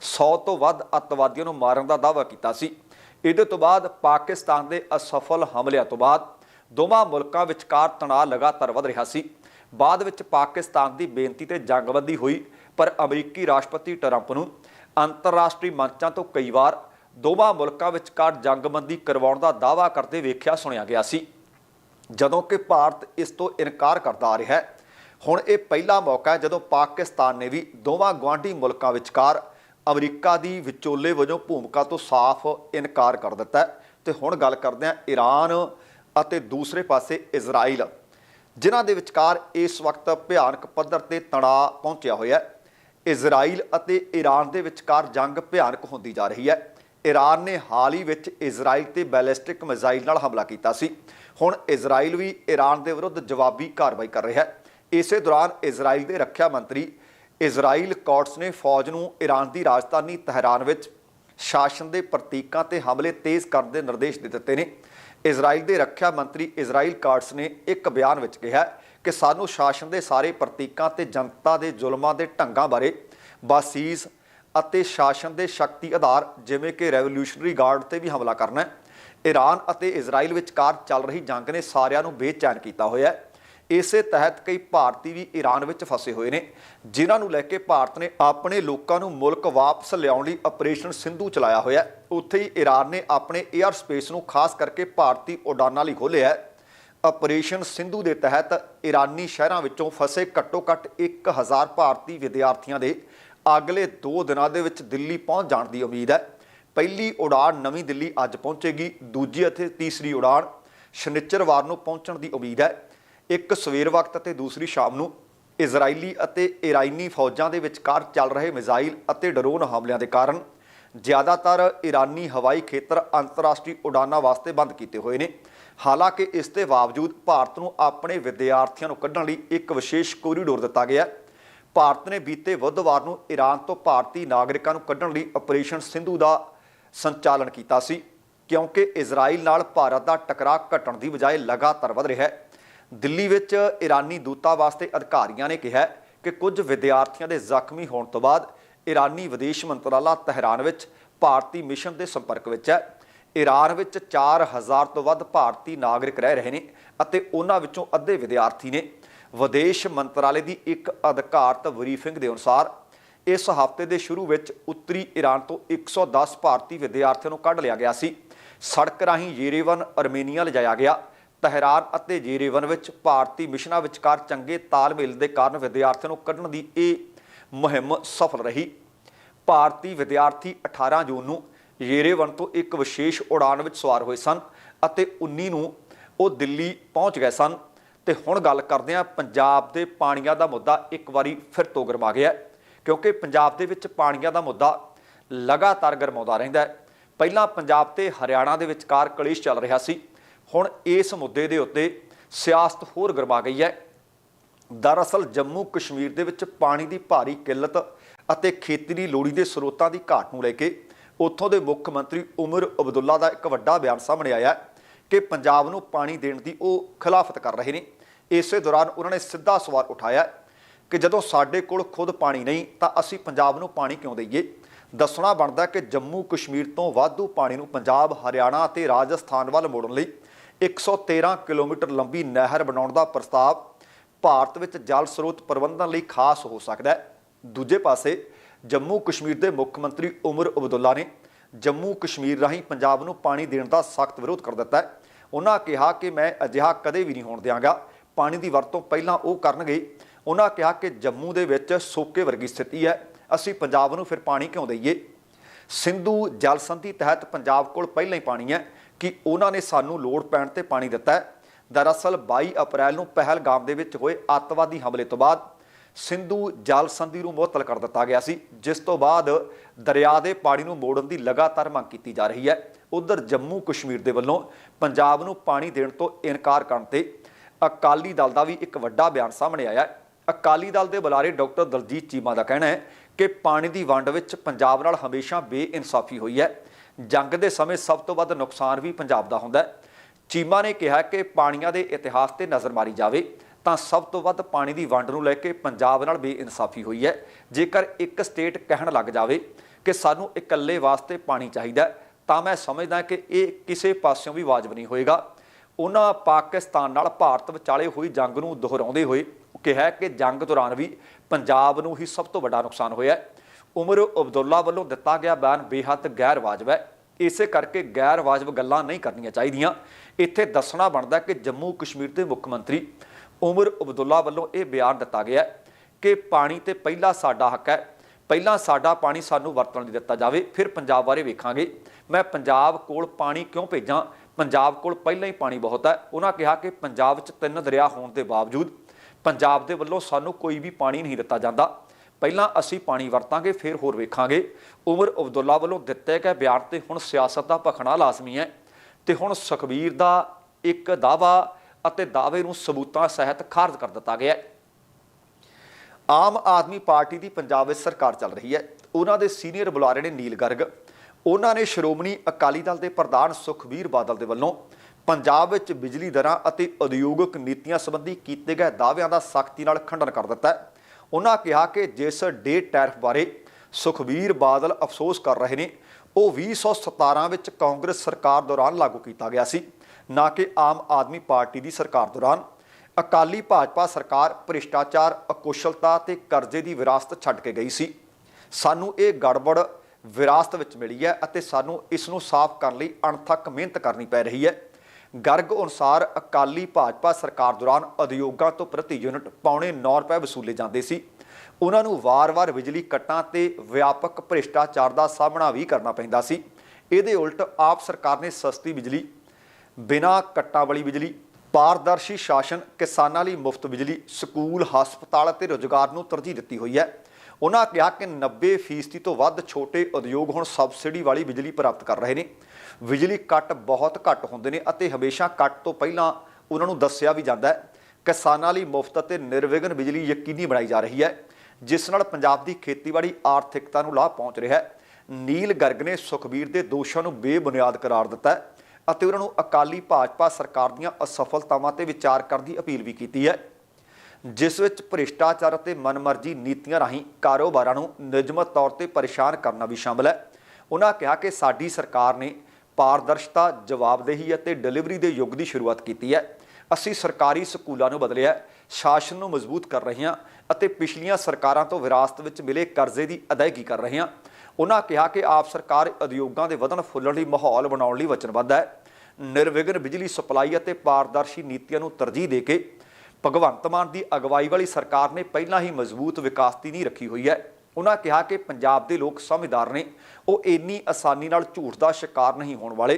100 ਤੋਂ ਵੱਧ ਅੱਤਵਾਦੀਆਂ ਨੂੰ ਮਾਰਨ ਦਾ ਦਾਅਵਾ ਕੀਤਾ ਸੀ। ਇਹਦੇ ਤੋਂ ਬਾਅਦ ਪਾਕਿਸਤਾਨ ਦੇ ਅਸਫਲ ਹਮਲਿਆਂ ਤੋਂ ਬਾਅਦ ਦੋਵਾਂ ਮੁਲਕਾਂ ਵਿਚਕਾਰ ਤਣਾਅ ਲਗਾਤਾਰ ਵਧ ਰਿਹਾ ਸੀ। ਬਾਅਦ ਵਿੱਚ ਪਾਕਿਸਤਾਨ ਦੀ ਬੇਨਤੀ ਤੇ ਜੰਗਬੰਦੀ ਹੋਈ, ਪਰ ਅਮਰੀਕੀ ਰਾਸ਼ਟਰਪਤੀ ਟਰੰਪ ਨੂੰ ਅੰਤਰਰਾਸ਼ਟਰੀ ਮੰਚਾਂ ਤੋਂ ਕਈ ਵਾਰ ਦੋਵਾਂ ਮੁਲਕਾਂ ਵਿਚਕਾਰ ਜੰਗਬੰਦੀ ਕਰਵਾਉਣ ਦਾ ਦਾਅਵਾ ਕਰਦੇ ਵੇਖਿਆ ਸੁਣਿਆ ਗਿਆ ਸੀ। ਜਦੋਂ ਕਿ ਭਾਰਤ ਇਸ ਤੋਂ ਇਨਕਾਰ ਕਰਦਾ ਆ ਰਿਹਾ ਹੈ। ਹੁਣ ਇਹ ਪਹਿਲਾ ਮੌਕਾ ਹੈ ਜਦੋਂ ਪਾਕਿਸਤਾਨ ਨੇ ਵੀ ਦੋਵਾਂ ਗੁਆਂਢੀ ਮੁਲਕਾਂ ਵਿਚਕਾਰ ਅਮਰੀਕਾ ਦੀ ਵਿਚੋਲੇ ਵਜੋਂ ਭੂਮਿਕਾ ਤੋਂ ਸਾਫ਼ ਇਨਕਾਰ ਕਰ ਦਿੱਤਾ ਹੈ। ਤੇ ਹੁਣ ਗੱਲ ਕਰਦੇ ਹਾਂ ਈਰਾਨ ਅਤੇ ਦੂਸਰੇ ਪਾਸੇ ਇਜ਼ਰਾਈਲ, ਜਿਨ੍ਹਾਂ ਦੇ ਵਿਚਕਾਰ ਇਸ ਵਕਤ ਭਿਆਨਕ ਪੱਧਰ ਤੇ ਤਣਾਅ ਪਹੁੰਚਿਆ ਹੋਇਆ ਹੈ। ਇਜ਼ਰਾਈਲ ਅਤੇ ਈਰਾਨ ਦੇ ਵਿਚਕਾਰ ਜੰਗ ਭਿਆਨਕ ਹੁੰਦੀ ਜਾ ਰਹੀ ਹੈ। ਈਰਾਨ ਨੇ ਹਾਲ ਹੀ ਵਿੱਚ ਇਜ਼ਰਾਈਲ ਤੇ ਬੈਲਿਸਟਿਕ ਮਿਜ਼ਾਈਲ ਨਾਲ ਹਮਲਾ ਕੀਤਾ ਸੀ। ਹੁਣ ਇਜ਼ਰਾਈਲ ਵੀ ਈਰਾਨ ਦੇ ਵਿਰੁੱਧ ਜਵਾਬੀ ਕਾਰਵਾਈ ਕਰ ਰਿਹਾ ਹੈ। ਇਸੇ ਦੌਰਾਨ ਇਜ਼ਰਾਈਲ ਦੇ ਰੱਖਿਆ ਮੰਤਰੀ ਇਜ਼ਰਾਈਲ ਕੌਟਸ ਨੇ ਫੌਜ ਨੂੰ ਈਰਾਨ ਦੀ ਰਾਜਧਾਨੀ ਤਹਿਰਾਨ ਵਿੱਚ ਸ਼ਾਸਨ ਦੇ ਪ੍ਰਤੀਕਾਂ ਤੇ ਹਮਲੇ ਤੇਜ਼ ਕਰਨ ਦੇ ਨਿਰਦੇਸ਼ ਦੇ ਦਿੱਤੇ ਨੇ। ਇਜ਼ਰਾਈਲ ਦੇ ਰੱਖਿਆ ਮੰਤਰੀ ਇਜ਼ਰਾਈਲ ਕਾਟਸ ਨੇ ਇੱਕ ਬਿਆਨ ਵਿੱਚ ਕਿਹਾ ਕਿ ਸਾਨੂੰ ਸ਼ਾਸਨ ਦੇ ਸਾਰੇ ਪ੍ਰਤੀਕਾਂ ਤੇ ਜਨਤਾ ਦੇ ਜ਼ੁਲਮਾਂ ਦੇ ਢੰਗਾਂ ਬਾਰੇ ਬਾਸੀਸ ਅਤੇ ਸ਼ਾਸਨ ਦੇ ਸ਼ਕਤੀ ਆਧਾਰ ਜਿਵੇਂ ਕਿ ਰੈਵੋਲੂਸ਼ਨਰੀ ਗਾਰਡ ਤੇ ਵੀ ਹਮਲਾ ਕਰਨਾ ਹੈ। ਈਰਾਨ ਅਤੇ ਇਜ਼ਰਾਈਲ ਵਿਚਕਾਰ ਚੱਲ ਰਹੀ ਜੰਗ ਨੇ ਸਾਰਿਆਂ ਨੂੰ ਬੇਚੈਨ ਕੀਤਾ ਹੋਇਆ ਹੈ। ਇਸੇ ਤਹਿਤ ਕਈ ਭਾਰਤੀ ਵੀ ਈਰਾਨ ਵਿੱਚ ਫਸੇ ਹੋਏ ਨੇ, ਜਿਨ੍ਹਾਂ ਨੂੰ ਲੈ ਕੇ ਭਾਰਤ ਨੇ ਆਪਣੇ ਲੋਕਾਂ ਨੂੰ ਮੁਲਕ ਵਾਪਸ ਲਿਆਉਣ ਲਈ ਆਪਰੇਸ਼ਨ ਸਿੰਧੂ ਚਲਾਇਆ ਹੋਇਆ ਉੱਥੇ ਹੀ ਈਰਾਨ ਨੇ ਆਪਣੇ 에ਅਰ ਸਪੇਸ ਨੂੰ ਖਾਸ ਕਰਕੇ ਭਾਰਤੀ ਉਡਾਨਾਂ ਲਈ ਖੋਲ੍ਹਿਆ ਹੈ। ਆਪਰੇਸ਼ਨ ਸਿੰਧੂ ਦੇ ਤਹਿਤ ਈਰਾਨੀ ਸ਼ਹਿਰਾਂ ਵਿੱਚੋਂ ਫਸੇ ਘੱਟੋ-ਘੱਟ 1000 ਭਾਰਤੀ ਵਿਦਿਆਰਥੀਆਂ ਦੇ ਅਗਲੇ 2 ਦਿਨਾਂ ਦੇ ਵਿੱਚ ਦਿੱਲੀ ਪਹੁੰਚ ਜਾਣ ਦੀ ਉਮੀਦ ਹੈ। ਪਹਿਲੀ ਉਡਾਣ ਨਵੀਂ ਦਿੱਲੀ ਅੱਜ ਪਹੁੰਚੇਗੀ, ਦੂਜੀ ਅਤੇ ਤੀਸਰੀ ਉਡਾਣ ਸ਼ਨੀਚਰਵਾਰ ਨੂੰ ਪਹੁੰਚਣ ਦੀ ਉਮੀਦ ਹੈ। ਇੱਕ ਸਵੇਰ ਵਕਤ ਅਤੇ ਦੂਸਰੀ ਸ਼ਾਮ ਨੂੰ ਇਜ਼ਰਾਈਲੀ ਅਤੇ ਇਰਾਨੀ ਫੌਜਾਂ ਦੇ ਵਿਚਕਾਰ ਚੱਲ ਰਹੇ ਮਿਜ਼ਾਈਲ ਅਤੇ ਡਰੋਨ ਹਮਲਿਆਂ ਦੇ ਕਾਰਨ ਜ਼ਿਆਦਾਤਰ ਇਰਾਨੀ ਹਵਾਈ ਖੇਤਰ ਅੰਤਰਰਾਸ਼ਟਰੀ ਉਡਾਨਾਂ ਵਾਸਤੇ ਬੰਦ ਕੀਤੇ ਹੋਏ ਨੇ। ਹਾਲਾਂਕਿ ਇਸ ਦੇ ਬਾਵਜੂਦ ਭਾਰਤ ਨੂੰ ਆਪਣੇ ਵਿਦਿਆਰਥੀਆਂ ਨੂੰ ਕੱਢਣ ਲਈ ਇੱਕ ਵਿਸ਼ੇਸ਼ ਕੋਰੀਡੋਰ ਦਿੱਤਾ ਗਿਆ ਭਾਰਤ ਨੇ ਬੀਤੇ ਬੁੱਧਵਾਰ ਨੂੰ ਈਰਾਨ ਤੋਂ ਭਾਰਤੀ ਨਾਗਰਿਕਾਂ ਨੂੰ ਕੱਢਣ ਲਈ ਆਪਰੇਸ਼ਨ ਸਿੰਧੂ ਦਾ ਸੰਚਾਲਨ ਕੀਤਾ ਸੀ, ਕਿਉਂਕਿ ਇਜ਼ਰਾਈਲ ਨਾਲ ਭਾਰਤ ਦਾ ਟਕਰਾਅ ਘਟਣ ਦੀ ਬਜਾਏ ਲਗਾਤਾਰ ਵਧ ਰਿਹਾ ਹੈ। ਦਿੱਲੀ ਵਿੱਚ ਈਰਾਨੀ ਦੂਤਾਵਾਸ ਦੇ ਅਧਿਕਾਰੀਆਂ ਨੇ ਕਿਹਾ ਕਿ ਕੁਝ ਵਿਦਿਆਰਥੀਆਂ ਦੇ ਜ਼ਖਮੀ ਹੋਣ ਤੋਂ ਬਾਅਦ ਈਰਾਨੀ ਵਿਦੇਸ਼ ਮੰਤਰਾਲਾ ਤਹਿਰਾਨ ਵਿੱਚ ਭਾਰਤੀ ਮਿਸ਼ਨ ਦੇ ਸੰਪਰਕ ਵਿੱਚ ਹੈ। ਈਰਾਨ ਵਿੱਚ 4000 ਤੋਂ ਵੱਧ ਭਾਰਤੀ ਨਾਗਰਿਕ ਰਹਿ ਰਹੇ ਨੇ ਅਤੇ ਉਹਨਾਂ ਵਿੱਚੋਂ ਅੱਧੇ ਵਿਦਿਆਰਥੀ ਨੇ। ਵਿਦੇਸ਼ ਮੰਤਰਾਲੇ ਦੀ ਇੱਕ ਅਧਿਕਾਰਤ ਬਰੀਫਿੰਗ ਦੇ ਅਨੁਸਾਰ ਇਸ ਹਫ਼ਤੇ ਦੇ ਸ਼ੁਰੂ ਵਿੱਚ ਉੱਤਰੀ ਈਰਾਨ ਤੋਂ 110 ਭਾਰਤੀ ਵਿਦਿਆਰਥੀਆਂ ਨੂੰ ਕੱਢ ਲਿਆ ਗਿਆ ਸੀ। ਸੜਕ ਰਾਹੀਂ ਯੇਰੇਵਨ ਅਰਮੇਨੀਆ ਲਿਜਾਇਆ ਗਿਆ ਤਹਿਰਾਨ ਅਤੇ ਯੇਰੇਵਨ ਵਿੱਚ ਭਾਰਤੀ ਮਿਸ਼ਨਾਂ ਵਿਚਕਾਰ ਚੰਗੇ ਤਾਲਮੇਲ ਦੇ ਕਾਰਨ ਵਿਦਿਆਰਥੀਆਂ ਨੂੰ ਕੱਢਣ ਦੀ ਇਹ ਮੁਹਿੰਮ ਸਫਲ ਰਹੀ। ਭਾਰਤੀ ਵਿਦਿਆਰਥੀ 18 ਜੂਨ ਨੂੰ ਯੇਰੇਵਨ ਤੋਂ ਇੱਕ ਵਿਸ਼ੇਸ਼ ਉਡਾਨ ਵਿੱਚ ਸਵਾਰ ਹੋਏ ਸਨ ਅਤੇ 19 ਨੂੰ ਉਹ ਦਿੱਲੀ ਪਹੁੰਚ ਗਏ ਸਨ। ਤੇ ਹੁਣ ਗੱਲ ਕਰਦੇ ਹਾਂ ਪੰਜਾਬ ਦੇ ਪਾਣੀਆਂ ਦਾ ਮੁੱਦਾ ਇੱਕ ਵਾਰੀ ਫਿਰ ਤੋਂ ਗਰਮਾ ਗਿਆ ਕਿਉਂਕਿ ਪੰਜਾਬ ਦੇ ਵਿੱਚ ਪਾਣੀਆਂ ਦਾ ਮੁੱਦਾ ਲਗਾਤਾਰ ਗਰਮਾਉਂਦਾ ਰਹਿੰਦਾ ਹੈ। ਪਹਿਲਾਂ ਪੰਜਾਬ ਤੇ ਹਰਿਆਣਾ ਦੇ ਵਿਚਕਾਰ ਕਲੇਸ਼ ਚੱਲ ਰਿਹਾ ਸੀ। ਹੁਣ ਇਸ ਮੁੱਦੇ ਦੇ ਉੱਤੇ ਸਿਆਸਤ ਹੋਰ ਗਰਮਾ ਗਈ ਹੈ। ਦਰਅਸਲ ਜੰਮੂ ਕਸ਼ਮੀਰ ਦੇ ਵਿੱਚ ਪਾਣੀ ਦੀ ਭਾਰੀ ਕਿੱਲਤ ਅਤੇ ਖੇਤੀ ਦੀ ਲੋੜੀ ਦੇ ਸਰੋਤਾਂ ਦੀ ਘਾਟ ਨੂੰ ਲੈ ਕੇ ਉੱਥੋਂ ਦੇ ਮੁੱਖ ਮੰਤਰੀ ਉਮਰ ਅਬਦੁੱਲਾ ਦਾ ਇੱਕ ਵੱਡਾ ਬਿਆਨ ਸਾਹਮਣੇ ਆਇਆ ਕਿ ਪੰਜਾਬ ਨੂੰ ਪਾਣੀ ਦੇਣ ਦੀ ਉਹ ਖਿਲਾਫਤ ਕਰ ਰਹੇ ਨੇ। ਇਸੇ ਦੌਰਾਨ ਉਹਨਾਂ ਨੇ ਸਿੱਧਾ ਸਵਾਲ ਉਠਾਇਆ ਕਿ ਜਦੋਂ ਸਾਡੇ ਕੋਲ ਖੁਦ ਪਾਣੀ ਨਹੀਂ, ਤਾਂ ਅਸੀਂ ਪੰਜਾਬ ਨੂੰ ਪਾਣੀ ਕਿਉਂ ਦਈਏ? ਦੱਸਣਾ ਬਣਦਾ ਕਿ ਜੰਮੂ ਕਸ਼ਮੀਰ ਤੋਂ ਵਾਧੂ ਪਾਣੀ ਨੂੰ ਪੰਜਾਬ, ਹਰਿਆਣਾ ਅਤੇ ਰਾਜਸਥਾਨ ਵੱਲ ਮੋੜਨ ਲਈ 113 ਕਿਲੋਮੀਟਰ ਲੰਬੀ ਨਹਿਰ ਬਣਾਉਣ ਦਾ ਪ੍ਰਸਤਾਵ ਭਾਰਤ ਵਿੱਚ ਜਲ ਸਰੋਤ ਪ੍ਰਬੰਧਨ ਲਈ ਖਾਸ ਹੋ ਸਕਦਾ ਹੈ। ਦੂਜੇ ਪਾਸੇ, ਜੰਮੂ ਕਸ਼ਮੀਰ ਦੇ ਮੁੱਖ ਮੰਤਰੀ ਉਮਰ ਅਬਦੁੱਲਾ ਨੇ ਜੰਮੂ ਕਸ਼ਮੀਰ ਰਾਹੀਂ ਪੰਜਾਬ ਨੂੰ ਪਾਣੀ ਦੇਣ ਦਾ ਸਖਤ ਵਿਰੋਧ ਕਰ ਦਿੱਤਾ ਹੈ। ਉਹਨਾਂ ਕਿਹਾ ਕਿ ਮੈਂ ਅਜਿਹਾ ਕਦੇ ਵੀ ਨਹੀਂ ਹੋਣ ਦਿਆਂਗਾ। ਪਾਣੀ ਦੀ ਵਰਤੋਂ ਪਹਿਲਾਂ ਉਹ ਕਰਨਗੇ। ਉਹਨਾਂ ਕਿਹਾ ਕਿ ਜੰਮੂ ਦੇ ਵਿੱਚ ਸੋਕੇ ਵਰਗੀ ਸਥਿਤੀ ਹੈ। ਅਸੀਂ ਪੰਜਾਬ ਨੂੰ ਫਿਰ ਪਾਣੀ ਕਿਉਂ ਦਈਏ? ਸਿੰਧੂ ਜਲ ਸੰਧੀ ਤਹਿਤ ਪੰਜਾਬ ਕੋਲ ਪਹਿਲਾਂ ਹੀ ਪਾਣੀ ਹੈ। ਕਿ ਉਹਨਾਂ ਨੇ ਸਾਨੂੰ ਲੋੜ ਪੈਣ ਤੇ ਪਾਣੀ ਦਿੱਤਾ ਹੈ। ਦਰਅਸਲ 22 ਅਪ੍ਰੈਲ ਨੂੰ ਪਹਿਲਗਾਮ ਦੇ ਵਿੱਚ ਹੋਏ ਅੱਤਵਾਦੀ ਹਮਲੇ ਤੋਂ ਬਾਅਦ ਸਿੰਧੂ ਜਲ ਸੰਧੀ ਨੂੰ ਮੁਅੱਤਲ ਕਰ ਦਿੱਤਾ ਗਿਆ ਸੀ, ਜਿਸ ਤੋਂ ਬਾਅਦ ਦਰਿਆ ਦੇ ਪਾਣੀ ਨੂੰ ਮੋੜਨ ਦੀ ਲਗਾਤਾਰ ਮੰਗ ਕੀਤੀ ਜਾ ਰਹੀ ਹੈ। ਉਧਰ ਜੰਮੂ ਕਸ਼ਮੀਰ ਦੇ ਵੱਲੋਂ ਪੰਜਾਬ ਨੂੰ ਪਾਣੀ ਦੇਣ ਤੋਂ ਇਨਕਾਰ ਕਰਨ ਤੇ ਅਕਾਲੀ ਦਲ ਦਾ ਵੀ ਇੱਕ ਵੱਡਾ ਬਿਆਨ ਸਾਹਮਣੇ ਆਇਆ ਹੈ। ਅਕਾਲੀ ਦਲ ਦੇ ਬੁਲਾਰੇ ਡਾਕਟਰ ਦਲਜੀਤ ਚੀਮਾ ਦਾ ਕਹਿਣਾ ਹੈ ਕਿ ਪਾਣੀ ਦੀ ਵੰਡ ਵਿੱਚ ਪੰਜਾਬ ਨਾਲ ਹਮੇਸ਼ਾ ਬੇਇਨਸਾਫੀ ਹੋਈ ਹੈ। ਜੰਗ ਦੇ ਸਮੇਂ ਸਭ ਤੋਂ ਵੱਧ ਨੁਕਸਾਨ ਵੀ ਪੰਜਾਬ ਦਾ ਹੁੰਦਾ ਹੈ। ਚੀਮਾ ਨੇ ਕਿਹਾ ਕਿ ਪਾਣੀਆਂ ਦੇ ਇਤਿਹਾਸ ਤੇ ਨਜ਼ਰ ਮਾਰੀ ਜਾਵੇ ਤਾਂ ਸਭ ਤੋਂ ਵੱਧ ਪਾਣੀ ਦੀ ਵੰਡ ਨੂੰ ਲੈ ਕੇ ਪੰਜਾਬ ਨਾਲ ਬੇਇਨਸਾਫੀ ਹੋਈ ਹੈ। ਜੇਕਰ ਇੱਕ ਸਟੇਟ ਕਹਿਣ ਲੱਗ ਜਾਵੇ ਕਿ ਸਾਨੂੰ ਇਕੱਲੇ ਵਾਸਤੇ ਪਾਣੀ ਚਾਹੀਦਾ ਤਾਂ ਮੈਂ ਸਮਝਦਾ ਕਿ ਇਹ ਕਿਸੇ ਪਾਸਿਓਂ ਵੀ ਵਾਜਬ ਨਹੀਂ ਹੋਏਗਾ। ਉਹਨਾਂ ਪਾਕਿਸਤਾਨ ਨਾਲ ਭਾਰਤ ਵਿਚਾਲੇ ਹੋਈ ਜੰਗ ਨੂੰ ਦੁਹਰਾਉਂਦੇ ਹੋਏ ਕਿਹਾ ਕਿ ਜੰਗ ਦੌਰਾਨ ਵੀ ਪੰਜਾਬ ਨੂੰ ਹੀ ਸਭ ਤੋਂ ਵੱਡਾ ਨੁਕਸਾਨ ਹੋਇਆ ਹੈ। ਉਮਰ ਅਬਦੁੱਲਾ ਵੱਲੋਂ ਦਿੱਤਾ ਗਿਆ ਬਿਆਨ ਬੇਹੱਦ ਗੈਰ ਵਾਜਬ ਹੈ। ਇਸੇ ਕਰਕੇ ਗੈਰ ਵਾਜਬ ਗੱਲਾਂ ਨਹੀਂ ਕਰਨੀਆਂ ਚਾਹੀਦੀਆਂ। ਇੱਥੇ ਦੱਸਣਾ ਬਣਦਾ ਕਿ ਜੰਮੂ ਕਸ਼ਮੀਰ ਦੇ ਮੁੱਖ ਮੰਤਰੀ ਉਮਰ ਅਬਦੁੱਲਾ ਵੱਲੋਂ ਇਹ ਬਿਆਨ ਦਿੱਤਾ ਗਿਆ ਕਿ ਪਾਣੀ ਤੇ ਪਹਿਲਾ ਸਾਡਾ ਹੱਕ ਹੈ। ਪਹਿਲਾਂ ਸਾਡਾ ਪਾਣੀ ਸਾਨੂੰ ਵਰਤਣ ਲਈ ਦਿੱਤਾ ਜਾਵੇ, ਫਿਰ ਪੰਜਾਬ ਬਾਰੇ ਵੇਖਾਂਗੇ। ਮੈਂ ਪੰਜਾਬ ਕੋਲ ਪਾਣੀ ਕਿਉਂ ਭੇਜਾਂ? ਪੰਜਾਬ ਕੋਲ ਪਹਿਲਾਂ ਹੀ ਪਾਣੀ ਬਹੁਤ ਹੈ। ਉਹਨਾਂ ਕਿਹਾ ਕਿ ਪੰਜਾਬ 'ਚ ਤਿੰਨ ਦਰਿਆ ਹੋਣ ਦੇ ਬਾਵਜੂਦ ਪੰਜਾਬ ਦੇ ਵੱਲੋਂ ਸਾਨੂੰ ਕੋਈ ਵੀ ਪਾਣੀ ਨਹੀਂ ਦਿੱਤਾ ਜਾਂਦਾ। ਪਹਿਲਾਂ ਅਸੀਂ ਪਾਣੀ ਵਰਤਾਂਗੇ, ਫਿਰ ਹੋਰ ਵੇਖਾਂਗੇ। ਉਮਰ ਅਬਦੁੱਲਾ ਵੱਲੋਂ ਦਿੱਤੇ ਗਏ ਬਿਆਨ ਤੇ ਹੁਣ ਸਿਆਸਤ ਦਾ ਭਖਣਾ ਲਾਜ਼ਮੀ ਹੈ। ਤੇ ਹੁਣ ਸੁਖਬੀਰ ਦਾ ਇੱਕ ਦਾਵਾ ਅਤੇ ਦਾਅਵੇ ਨੂੰ ਸਬੂਤਾਂ ਸਹਿਤ ਖਾਰਜ ਕਰ ਦਿੱਤਾ ਗਿਆ ਹੈ। ਆਮ ਆਦਮੀ ਪਾਰਟੀ ਦੀ ਪੰਜਾਬ ਵਿੱਚ ਸਰਕਾਰ ਚੱਲ ਰਹੀ ਹੈ। ਉਹਨਾਂ ਦੇ ਸੀਨੀਅਰ ਬੁਲਾਰੇ ਨੇ ਨੀਲ ਗਰਗ, ਉਹਨਾਂ ਨੇ ਸ਼੍ਰੋਮਣੀ ਅਕਾਲੀ ਦਲ ਦੇ ਪ੍ਰਧਾਨ ਸੁਖਬੀਰ ਬਾਦਲ ਦੇ ਵੱਲੋਂ ਪੰਜਾਬ ਵਿੱਚ ਬਿਜਲੀ ਦਰਾਂ ਅਤੇ ਉਦਯੋਗਿਕ ਨੀਤੀਆਂ ਸੰਬੰਧੀ ਕੀਤੇ ਗਏ ਦਾਅਵਿਆਂ ਦਾ ਸਖਤੀ ਨਾਲ ਖੰਡਨ ਕਰ ਦਿੱਤਾ ਹੈ। ਉਹਨਾਂ ਕਿਹਾ ਕਿ ਜਿਸ ਡੇ ਟੈਰਫ ਬਾਰੇ ਸੁਖਬੀਰ ਬਾਦਲ ਅਫਸੋਸ ਕਰ ਰਹੇ ਨੇ, ਉਹ 2017 ਵਿੱਚ ਕਾਂਗਰਸ ਸਰਕਾਰ ਦੌਰਾਨ ਲਾਗੂ ਕੀਤਾ ਗਿਆ ਸੀ, ਨਾ ਕਿ ਆਮ ਆਦਮੀ ਪਾਰਟੀ ਦੀ ਸਰਕਾਰ ਦੌਰਾਨ। ਅਕਾਲੀ ਭਾਜਪਾ ਸਰਕਾਰ ਭ੍ਰਿਸ਼ਟਾਚਾਰ, ਅਕੁਸ਼ਲਤਾ ਤੇ ਕਰਜ਼ੇ ਦੀ ਵਿਰਾਸਤ ਛੱਡ ਕੇ ਗਈ ਸੀ। ਸਾਨੂੰ ਇਹ ਗੜਬੜ ਵਿਰਾਸਤ ਵਿੱਚ ਮਿਲੀ ਹੈ ਅਤੇ ਸਾਨੂੰ ਇਸ ਨੂੰ ਸਾਫ਼ ਕਰਨ ਲਈ ਅਣਥੱਕ ਮਿਹਨਤ ਕਰਨੀ ਪੈ ਰਹੀ ਹੈ। ਗਰਗ ਅਨੁਸਾਰ ਅਕਾਲੀ ਭਾਜਪਾ ਸਰਕਾਰ ਦੌਰਾਨ ਉਦਯੋਗਾਂ ਤੋਂ ਪ੍ਰਤੀ ਯੂਨਿਟ ਪੌਣੇ 9 ਰੁਪਏ ਵਸੂਲੇ ਜਾਂਦੇ ਸੀ। ਉਹਨਾਂ ਨੂੰ ਵਾਰ-ਵਾਰ ਬਿਜਲੀ ਕੱਟਾਂ ਤੇ ਵਿਆਪਕ ਭ੍ਰਿਸ਼ਟਾਚਾਰ ਦਾ ਸਾਹਮਣਾ ਵੀ ਕਰਨਾ ਪੈਂਦਾ ਸੀ। ਇਹਦੇ ਉਲਟ ਆਪ ਸਰਕਾਰ ਨੇ ਸਸਤੀ ਬਿਜਲੀ, ਬਿਨਾਂ ਕੱਟਾਂ ਵਾਲੀ ਬਿਜਲੀ, ਪਾਰਦਰਸ਼ੀ ਸ਼ਾਸਨ, ਕਿਸਾਨਾਂ ਲਈ ਮੁਫਤ ਬਿਜਲੀ, ਸਕੂਲ, ਹਸਪਤਾਲ ਅਤੇ ਰੁਜ਼ਗਾਰ ਨੂੰ ਤਰਜੀਹ ਦਿੱਤੀ ਹੋਈ ਹੈ। ਉਹਨਾਂ ਕਿਹਾ ਕਿ 90% ਤੋਂ ਵੱਧ ਛੋਟੇ ਉਦਯੋਗ ਹੁਣ ਸਬਸਿਡੀ ਵਾਲੀ ਬਿਜਲੀ ਪ੍ਰਾਪਤ ਕਰ ਰਹੇ ਨੇ। ਬਿਜਲੀ ਕੱਟ ਬਹੁਤ ਘੱਟ ਹੁੰਦੇ ਨੇ ਅਤੇ ਹਮੇਸ਼ਾ ਕੱਟ ਤੋਂ ਪਹਿਲਾਂ ਉਹਨਾਂ ਨੂੰ ਦੱਸਿਆ ਵੀ ਜਾਂਦਾ ਹੈ। ਕਿਸਾਨਾਂ ਲਈ ਮੁਫਤ ਅਤੇ ਨਿਰਵਿਘਨ ਬਿਜਲੀ ਯਕੀਨੀ ਬਣਾਈ ਜਾ ਰਹੀ ਹੈ, ਜਿਸ ਨਾਲ ਪੰਜਾਬ ਦੀ ਖੇਤੀਬਾੜੀ ਆਰਥਿਕਤਾ ਨੂੰ ਲਾਭ ਪਹੁੰਚ ਰਿਹਾ ਹੈ। ਨੀਲ ਗਰਗ ਨੇ ਸੁਖਬੀਰ ਦੇ ਦੋਸ਼ਾਂ ਨੂੰ ਬੇਬੁਨਿਆਦ ਕਰਾਰ ਦਿੱਤਾ ਹੈ ਅਤੇ ਉਹਨਾਂ ਨੂੰ ਅਕਾਲੀ ਭਾਜਪਾ ਸਰਕਾਰ ਦੀਆਂ ਅਸਫਲਤਾਵਾਂ ਤੇ ਵਿਚਾਰ ਕਰਨ ਦੀ ਅਪੀਲ ਵੀ ਕੀਤੀ ਹੈ, ਜਿਸ ਵਿੱਚ ਭ੍ਰਿਸ਼ਟਾਚਾਰ ਅਤੇ ਮਨਮਰਜ਼ੀ ਨੀਤੀਆਂ ਰਾਹੀਂ ਕਾਰੋਬਾਰਾਂ ਨੂੰ ਨਿਯਮਤ ਤੌਰ ਤੇ ਪਰੇਸ਼ਾਨ ਕਰਨਾ ਵੀ ਸ਼ਾਮਲ ਹੈ। ਉਹਨਾਂ ਕਿਹਾ ਕਿ ਸਾਡੀ ਸਰਕਾਰ ਨੇ ਪਾਰਦਰਸ਼ਤਾ, ਜਵਾਬਦੇਹੀ ਅਤੇ ਡਿਲੀਵਰੀ ਦੇ ਯੁੱਗ ਦੀ ਸ਼ੁਰੂਆਤ ਕੀਤੀ ਹੈ। ਅਸੀਂ ਸਰਕਾਰੀ ਸਕੂਲਾਂ ਨੂੰ ਬਦਲਿਆ ਸ਼ਾਸਨ ਨੂੰ ਮਜ਼ਬੂਤ ਕਰ ਰਹੇ ਹਾਂ ਅਤੇ ਪਿਛਲੀਆਂ ਸਰਕਾਰਾਂ ਤੋਂ ਵਿਰਾਸਤ ਵਿੱਚ ਮਿਲੇ ਕਰਜ਼ੇ ਦੀ ਅਦਾਇਗੀ ਕਰ ਰਹੇ ਹਾਂ। ਉਹਨਾਂ ਕਿਹਾ ਕਿ ਆਪ ਸਰਕਾਰ ਉਦਯੋਗਾਂ ਦੇ ਵਧਣ ਫੁੱਲਣ ਲਈ ਮਾਹੌਲ ਬਣਾਉਣ ਲਈ ਵਚਨਬੱਧ ਹੈ। ਨਿਰਵਿਘਨ ਬਿਜਲੀ ਸਪਲਾਈ ਅਤੇ ਪਾਰਦਰਸ਼ੀ ਨੀਤੀਆਂ ਨੂੰ ਤਰਜੀਹ ਦੇ ਕੇ ਭਗਵੰਤ ਮਾਨ ਦੀ ਅਗਵਾਈ ਵਾਲੀ ਸਰਕਾਰ ਨੇ ਪਹਿਲਾਂ ਹੀ ਮਜ਼ਬੂਤ ਵਿਕਾਸ ਦੀ ਨੀਂਹ ਰੱਖੀ ਹੋਈ ਹੈ। ਉਹਨਾਂ ਕਿਹਾ ਕਿ ਪੰਜਾਬ ਦੇ ਲੋਕ ਸਮਝਦਾਰ ਨੇ। ਉਹ ਇੰਨੀ ਆਸਾਨੀ ਨਾਲ ਝੂਠ ਦਾ ਸ਼ਿਕਾਰ ਨਹੀਂ ਹੋਣ ਵਾਲੇ।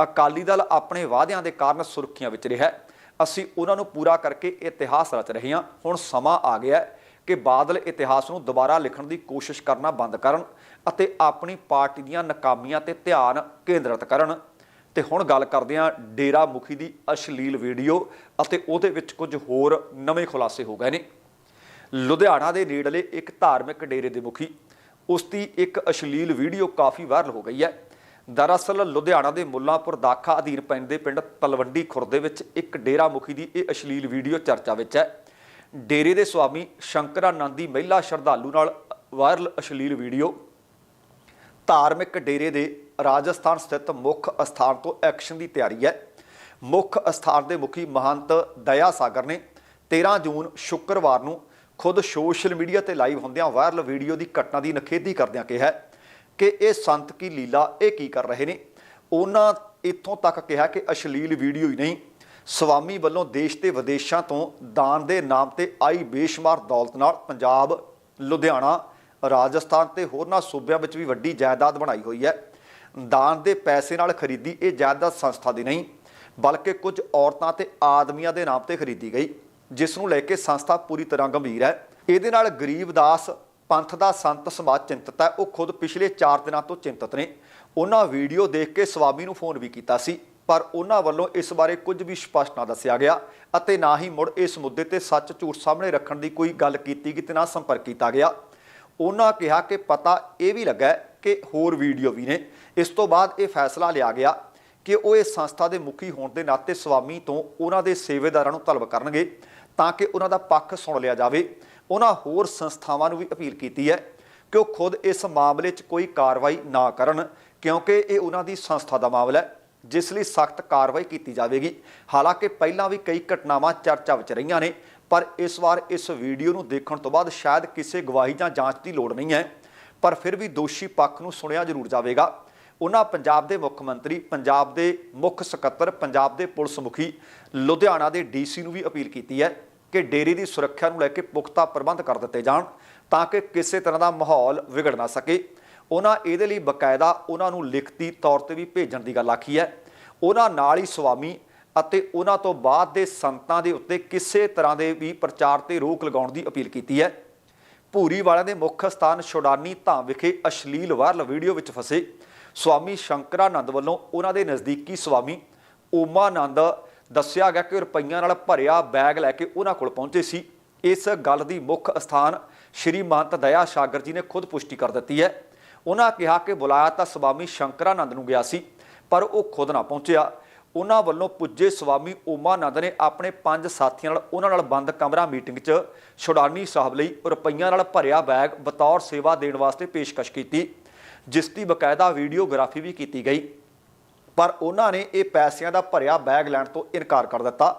ਅਕਾਲੀ ਦਲ ਆਪਣੇ ਵਾਅਦਿਆਂ ਦੇ ਕਾਰਨ ਸੁਰੱਖੀਆਂ ਵਿੱਚ ਰਿਹਾ ਅਸੀਂ ਉਹਨਾਂ ਨੂੰ ਪੂਰਾ ਕਰਕੇ ਇਤਿਹਾਸ ਰਚ ਰਹੇ ਹਾਂ। ਹੁਣ ਸਮਾਂ ਆ ਗਿਆ ਹੈ ਕਿ ਬਾਦਲ ਇਤਿਹਾਸ ਨੂੰ ਦੁਬਾਰਾ ਲਿਖਣ ਦੀ ਕੋਸ਼ਿਸ਼ ਕਰਨਾ ਬੰਦ ਕਰਨ ਅਤੇ ਆਪਣੀ ਪਾਰਟੀ ਦੀਆਂ ਨਾਕਾਮੀਆਂ ਤੇ ਧਿਆਨ ਕੇਂਦਰਿਤ ਕਰਨ। ਤੇ ਹੁਣ ਗੱਲ ਕਰਦੇ ਹਾਂ ਡੇਰਾ ਮੁਖੀ ਦੀ ਅਸ਼ਲੀਲ ਵੀਡੀਓ ਅਤੇ ਉਹਦੇ ਵਿੱਚ ਕੁਝ ਹੋਰ ਨਵੇਂ ਖੁਲਾਸੇ ਹੋ ਗਏ ਨੇ। ਲੁਧਿਆਣਾ ਦੇ ਨੇੜਲੇ ਇੱਕ ਧਾਰਮਿਕ ਡੇਰੇ ਦੇ ਮੁਖੀ। ਉਸ ਦੀ ਇੱਕ ਅਸ਼ਲੀਲ ਵੀਡੀਓ ਕਾਫੀ ਵਾਇਰਲ ਹੋ ਗਈ ਹੈ। ਦਰਅਸਲ, ਲੁਧਿਆਣਾ ਦੇ ਮੁੱਲਾਂਪੁਰ ਦਾਖਾ ਅਧੀਨ ਪੈਂਦੇ ਪਿੰਡ ਤਲਵੰਡੀ ਖੁਰਦੇ ਵਿੱਚ ਇੱਕ ਡੇਰਾ ਮੁਖੀ ਦੀ ਇਹ ਅਸ਼ਲੀਲ ਵੀਡੀਓ ਚਰਚਾ ਵਿੱਚ ਹੈ। ਡੇਰੇ ਦੇ ਸੁਆਮੀ ਸ਼ੰਕਰਾਨੰਦ ਦੀ ਮਹਿਲਾ ਸ਼ਰਧਾਲੂ ਨਾਲ ਵਾਇਰਲ ਅਸ਼ਲੀਲ ਵੀਡੀਓ। ਧਾਰਮਿਕ ਡੇਰੇ ਦੇ ਰਾਜਸਥਾਨ ਸਥਿਤ ਮੁੱਖ ਅਸਥਾਨ ਤੋਂ ਐਕਸ਼ਨ ਦੀ ਤਿਆਰੀ ਹੈ। ਮੁੱਖ ਅਸਥਾਨ ਦੇ ਮੁਖੀ ਮਹੰਤ ਦਇਆ ਸਾਗਰ ਨੇ 13 ਜੂਨ ਸ਼ੁੱਕਰਵਾਰ ਨੂੰ ਖੁਦ ਸੋਸ਼ਲ ਮੀਡੀਆ ਤੇ ਲਾਈਵ ਹੁੰਦਿਆਂ ਵਾਇਰਲ ਵੀਡੀਓ ਦੀ ਘਟਨਾ ਦੀ ਨਖੇਦੀ ਕਰਦਿਆਂ ਕਿਹਾ ਕਿ ਇਹ ਸੰਤ ਕੀ ਲੀਲਾ, ਇਹ ਕੀ ਕਰ ਰਹੇ ਨੇ? ਉਹਨਾਂ ਇੱਥੋਂ ਤੱਕ ਕਿਹਾ ਕਿ ਅਸ਼ਲੀਲ ਵੀਡੀਓ ਹੀ ਨਹੀਂ। ਸਵਾਮੀ ਵੱਲੋਂ ਦੇਸ਼ ਤੇ ਵਿਦੇਸ਼ਾਂ ਤੋਂ ਦਾਨ ਦੇ ਨਾਮ ਤੇ ਆਈ ਬੇਸ਼ੁਮਾਰ ਦੌਲਤ ਨਾਲ ਪੰਜਾਬ, ਲੁਧਿਆਣਾ, ਰਾਜਸਥਾਨ ਤੇ ਹੋਰਨਾਂ ਸੂਬਿਆਂ ਵਿੱਚ ਵੀ ਵੱਡੀ ਜਾਇਦਾਦ ਬਣਾਈ ਹੋਈ ਹੈ। ਦਾਨ ਦੇ ਪੈਸੇ ਨਾਲ ਖਰੀਦੀ ਇਹ ਜਾਇਦਾਦ ਸੰਸਥਾ ਦੀ ਨਹੀਂ, ਬਲਕਿ ਕੁਝ ਔਰਤਾਂ ਤੇ ਆਦਮੀਆਂ ਦੇ ਨਾਮ ਤੇ ਖਰੀਦੀ ਗਈ। ਜਿਸ ਨੂੰ ਲੈ ਕੇ ਸੰਸਥਾ ਪੂਰੀ ਤਰ੍ਹਾਂ ਗੰਭੀਰ ਹੈ। ਇਹਦੇ ਨਾਲ ਗਰੀਬਦਾਸ ਪੰਥ ਦਾ ਸੰਤ ਸਮਾਜ ਚਿੰਤਤ ਹੈ। ਉਹ ਖੁਦ ਪਿਛਲੇ 4 ਦਿਨਾਂ ਤੋਂ ਚਿੰਤਤ ਨੇ। ਉਹਨਾਂ ਵੀਡੀਓ ਦੇਖ ਕੇ ਸਵਾਮੀ ਨੂੰ ਫੋਨ ਵੀ ਕੀਤਾ ਸੀ। ਪਰ ਉਹਨਾਂ ਵੱਲੋਂ ਇਸ ਬਾਰੇ ਕੁਝ ਵੀ ਸਪਸ਼ਟ ਨਾ ਦੱਸਿਆ ਗਿਆ ਅਤੇ ਨਾ ਹੀ ਮੁੜ ਇਸ ਮੁੱਦੇ ਤੇ ਸੱਚ ਝੂਠ ਸਾਹਮਣੇ ਰੱਖਣ ਦੀ ਕੋਈ ਗੱਲ ਕੀਤੀ ਗਈ ਤੇ ਨਾ ਸੰਪਰਕ ਕੀਤਾ ਗਿਆ। ਉਹਨਾਂ ਕਿਹਾ ਕਿ ਪਤਾ ਇਹ ਵੀ ਲੱਗਾ ਕਿ ਹੋਰ ਵੀਡੀਓ ਵੀ ਨੇ। ਇਸ ਤੋਂ ਬਾਅਦ ਇਹ ਫੈਸਲਾ ਲਿਆ ਗਿਆ ਕਿ ਉਹ ਇਸ ਸੰਸਥਾ ਦੇ ਮੁਖੀ ਹੋਣ ਦੇ ਨਾਤੇ ਸਵਾਮੀ ਤੋਂ ਉਹਨਾਂ ਦੇ ਸੇਵੇਦਾਰਾਂ ਨੂੰ ਤਲਬ ਕਰਨਗੇ। ਤਾਂ ਕਿ ਉਹਨਾਂ ਦਾ ਪੱਖ ਸੁਣ ਲਿਆ ਜਾਵੇ। ਉਹਨਾਂ ਹੋਰ ਸੰਸਥਾਵਾਂ ਨੂੰ ਵੀ ਅਪੀਲ ਕੀਤੀ ਹੈ ਕਿ ਉਹ ਖੁਦ ਇਸ ਮਾਮਲੇ 'ਚ ਕੋਈ ਕਾਰਵਾਈ ਨਾ ਕਰਨ, ਕਿਉਂਕਿ ਇਹ ਉਹਨਾਂ ਦੀ ਸੰਸਥਾ ਦਾ ਮਾਮਲਾ ਹੈ, ਜਿਸ ਲਈ ਸਖਤ ਕਾਰਵਾਈ ਕੀਤੀ ਜਾਵੇਗੀ। ਹਾਲਾਂਕਿ ਪਹਿਲਾਂ ਵੀ ਕਈ ਘਟਨਾਵਾਂ ਚਰਚਾ ਵਿੱਚ ਰਹੀਆਂ ਨੇ, ਪਰ ਇਸ ਵਾਰ ਇਸ ਵੀਡੀਓ ਨੂੰ ਦੇਖਣ ਤੋਂ ਬਾਅਦ ਸ਼ਾਇਦ ਕਿਸੇ ਗਵਾਹੀ ਜਾਂ ਜਾਂਚ ਦੀ ਲੋੜ ਨਹੀਂ ਹੈ। ਪਰ ਫਿਰ ਵੀ ਦੋਸ਼ੀ ਪੱਖ ਨੂੰ ਸੁਣਿਆ ਜ਼ਰੂਰ ਜਾਵੇਗਾ। ਉਹਨਾਂ ਪੰਜਾਬ ਦੇ ਮੁੱਖ ਮੰਤਰੀ, ਪੰਜਾਬ ਦੇ ਮੁੱਖ ਸਕੱਤਰ, ਪੰਜਾਬ ਦੇ ਪੁਲਿਸ ਮੁਖੀ ਲੁਧਿਆਣਾ ਦੇ ਡੀਸੀ ਨੂੰ ਵੀ ਅਪੀਲ ਕੀਤੀ ਹੈ ਕਿ ਡੇਰੇ ਦੀ ਸੁਰੱਖਿਆ ਨੂੰ ਲੈ ਕੇ ਪੁਖਤਾ ਪ੍ਰਬੰਧ ਕਰ ਦਿੱਤੇ ਜਾਣ ਤਾਂ ਕਿ ਕਿਸੇ ਤਰ੍ਹਾਂ ਦਾ ਮਾਹੌਲ ਵਿਗੜ ਨਾ ਸਕੇ। ਉਹਨਾਂ ਇਹਦੇ ਲਈ ਬਕਾਇਦਾ ਉਹਨਾਂ ਨੂੰ ਲਿਖਤੀ ਤੌਰ ਤੇ ਵੀ ਭੇਜਣ ਦੀ ਗੱਲ ਆਖੀ ਹੈ। ਉਹਨਾਂ ਨਾਲ ਹੀ ਸੁਆਮੀ ਅਤੇ ਉਹਨਾਂ ਤੋਂ ਬਾਅਦ ਦੇ ਸੰਤਾਂ ਦੇ ਉੱਤੇ ਕਿਸੇ ਤਰ੍ਹਾਂ ਦੇ ਵੀ ਪ੍ਰਚਾਰ ਤੇ ਰੋਕ ਲਗਾਉਣ ਦੀ ਅਪੀਲ ਕੀਤੀ ਹੈ। ਭੂਰੀ ਵਾਲਿਆਂ ਦੇ ਮੁੱਖ ਸਥਾਨ ਛੋਡਾਨੀ ਧਾਮ ਵਿਖੇ ਅਸ਼ਲੀਲ ਵਾਇਰਲ ਵੀਡੀਓ ਵਿੱਚ ਫਸੇ ਸਵਾਮੀ ਸ਼ੰਕਰਾਨੰਦ ਵੱਲੋਂ ਉਹਨਾਂ ਦੇ ਨਜ਼ਦੀਕੀ ਸਵਾਮੀ ਓਮਾਨੰਦ ਦੱਸਿਆ ਗਿਆ ਕਿ ਰੁਪਈਆਂ ਨਾਲ ਭਰਿਆ ਬੈਗ ਲੈ ਕੇ ਉਹਨਾਂ ਕੋਲ ਪਹੁੰਚੇ ਸੀ। ਇਸ ਗੱਲ ਦੀ ਮੁੱਖ ਸਥਾਨ ਸ਼੍ਰੀ ਮਹੰਤ ਦਇਆ ਸਾਗਰ ਜੀ ਨੇ ਖੁਦ ਪੁਸ਼ਟੀ ਕਰ ਦਿੱਤੀ ਹੈ। ਉਹਨਾਂ ਕਿਹਾ ਕਿ ਬੁਲਾਇਆ ਤਾਂ ਸਵਾਮੀ ਸ਼ੰਕਰਾਨੰਦ ਨੂੰ ਗਿਆ ਸੀ, ਪਰ ਉਹ ਖੁਦ ਨਾ ਪਹੁੰਚਿਆ। ਉਹਨਾਂ ਵੱਲੋਂ ਪੁੱਜੇ ਸਵਾਮੀ ਓਮਾਨੰਦ ਨੇ ਆਪਣੇ ਪੰਜ ਸਾਥੀਆਂ ਨਾਲ ਉਹਨਾਂ ਨਾਲ ਬੰਦ ਕਮਰਾ ਮੀਟਿੰਗ 'ਚ ਛੁਡਾਨੀ ਸਾਹਿਬ ਲਈ ਰੁਪਈਆਂ ਨਾਲ ਭਰਿਆ ਬੈਗ ਬਤੌਰ ਸੇਵਾ ਦੇਣ ਵਾਸਤੇ ਪੇਸ਼ਕਸ਼ ਕੀਤੀ। ਜਿਸ ਦੀ ਬਕਾਇਦਾ ਵੀਡੀਓਗ੍ਰਾਫੀ ਵੀ ਕੀਤੀ ਗਈ। ਪਰ ਉਹਨਾਂ ਨੇ ਇਹ ਪੈਸਿਆਂ ਦਾ ਭਰਿਆ ਬੈਗ ਲੈਣ ਤੋਂ ਇਨਕਾਰ ਕਰ ਦਿੱਤਾ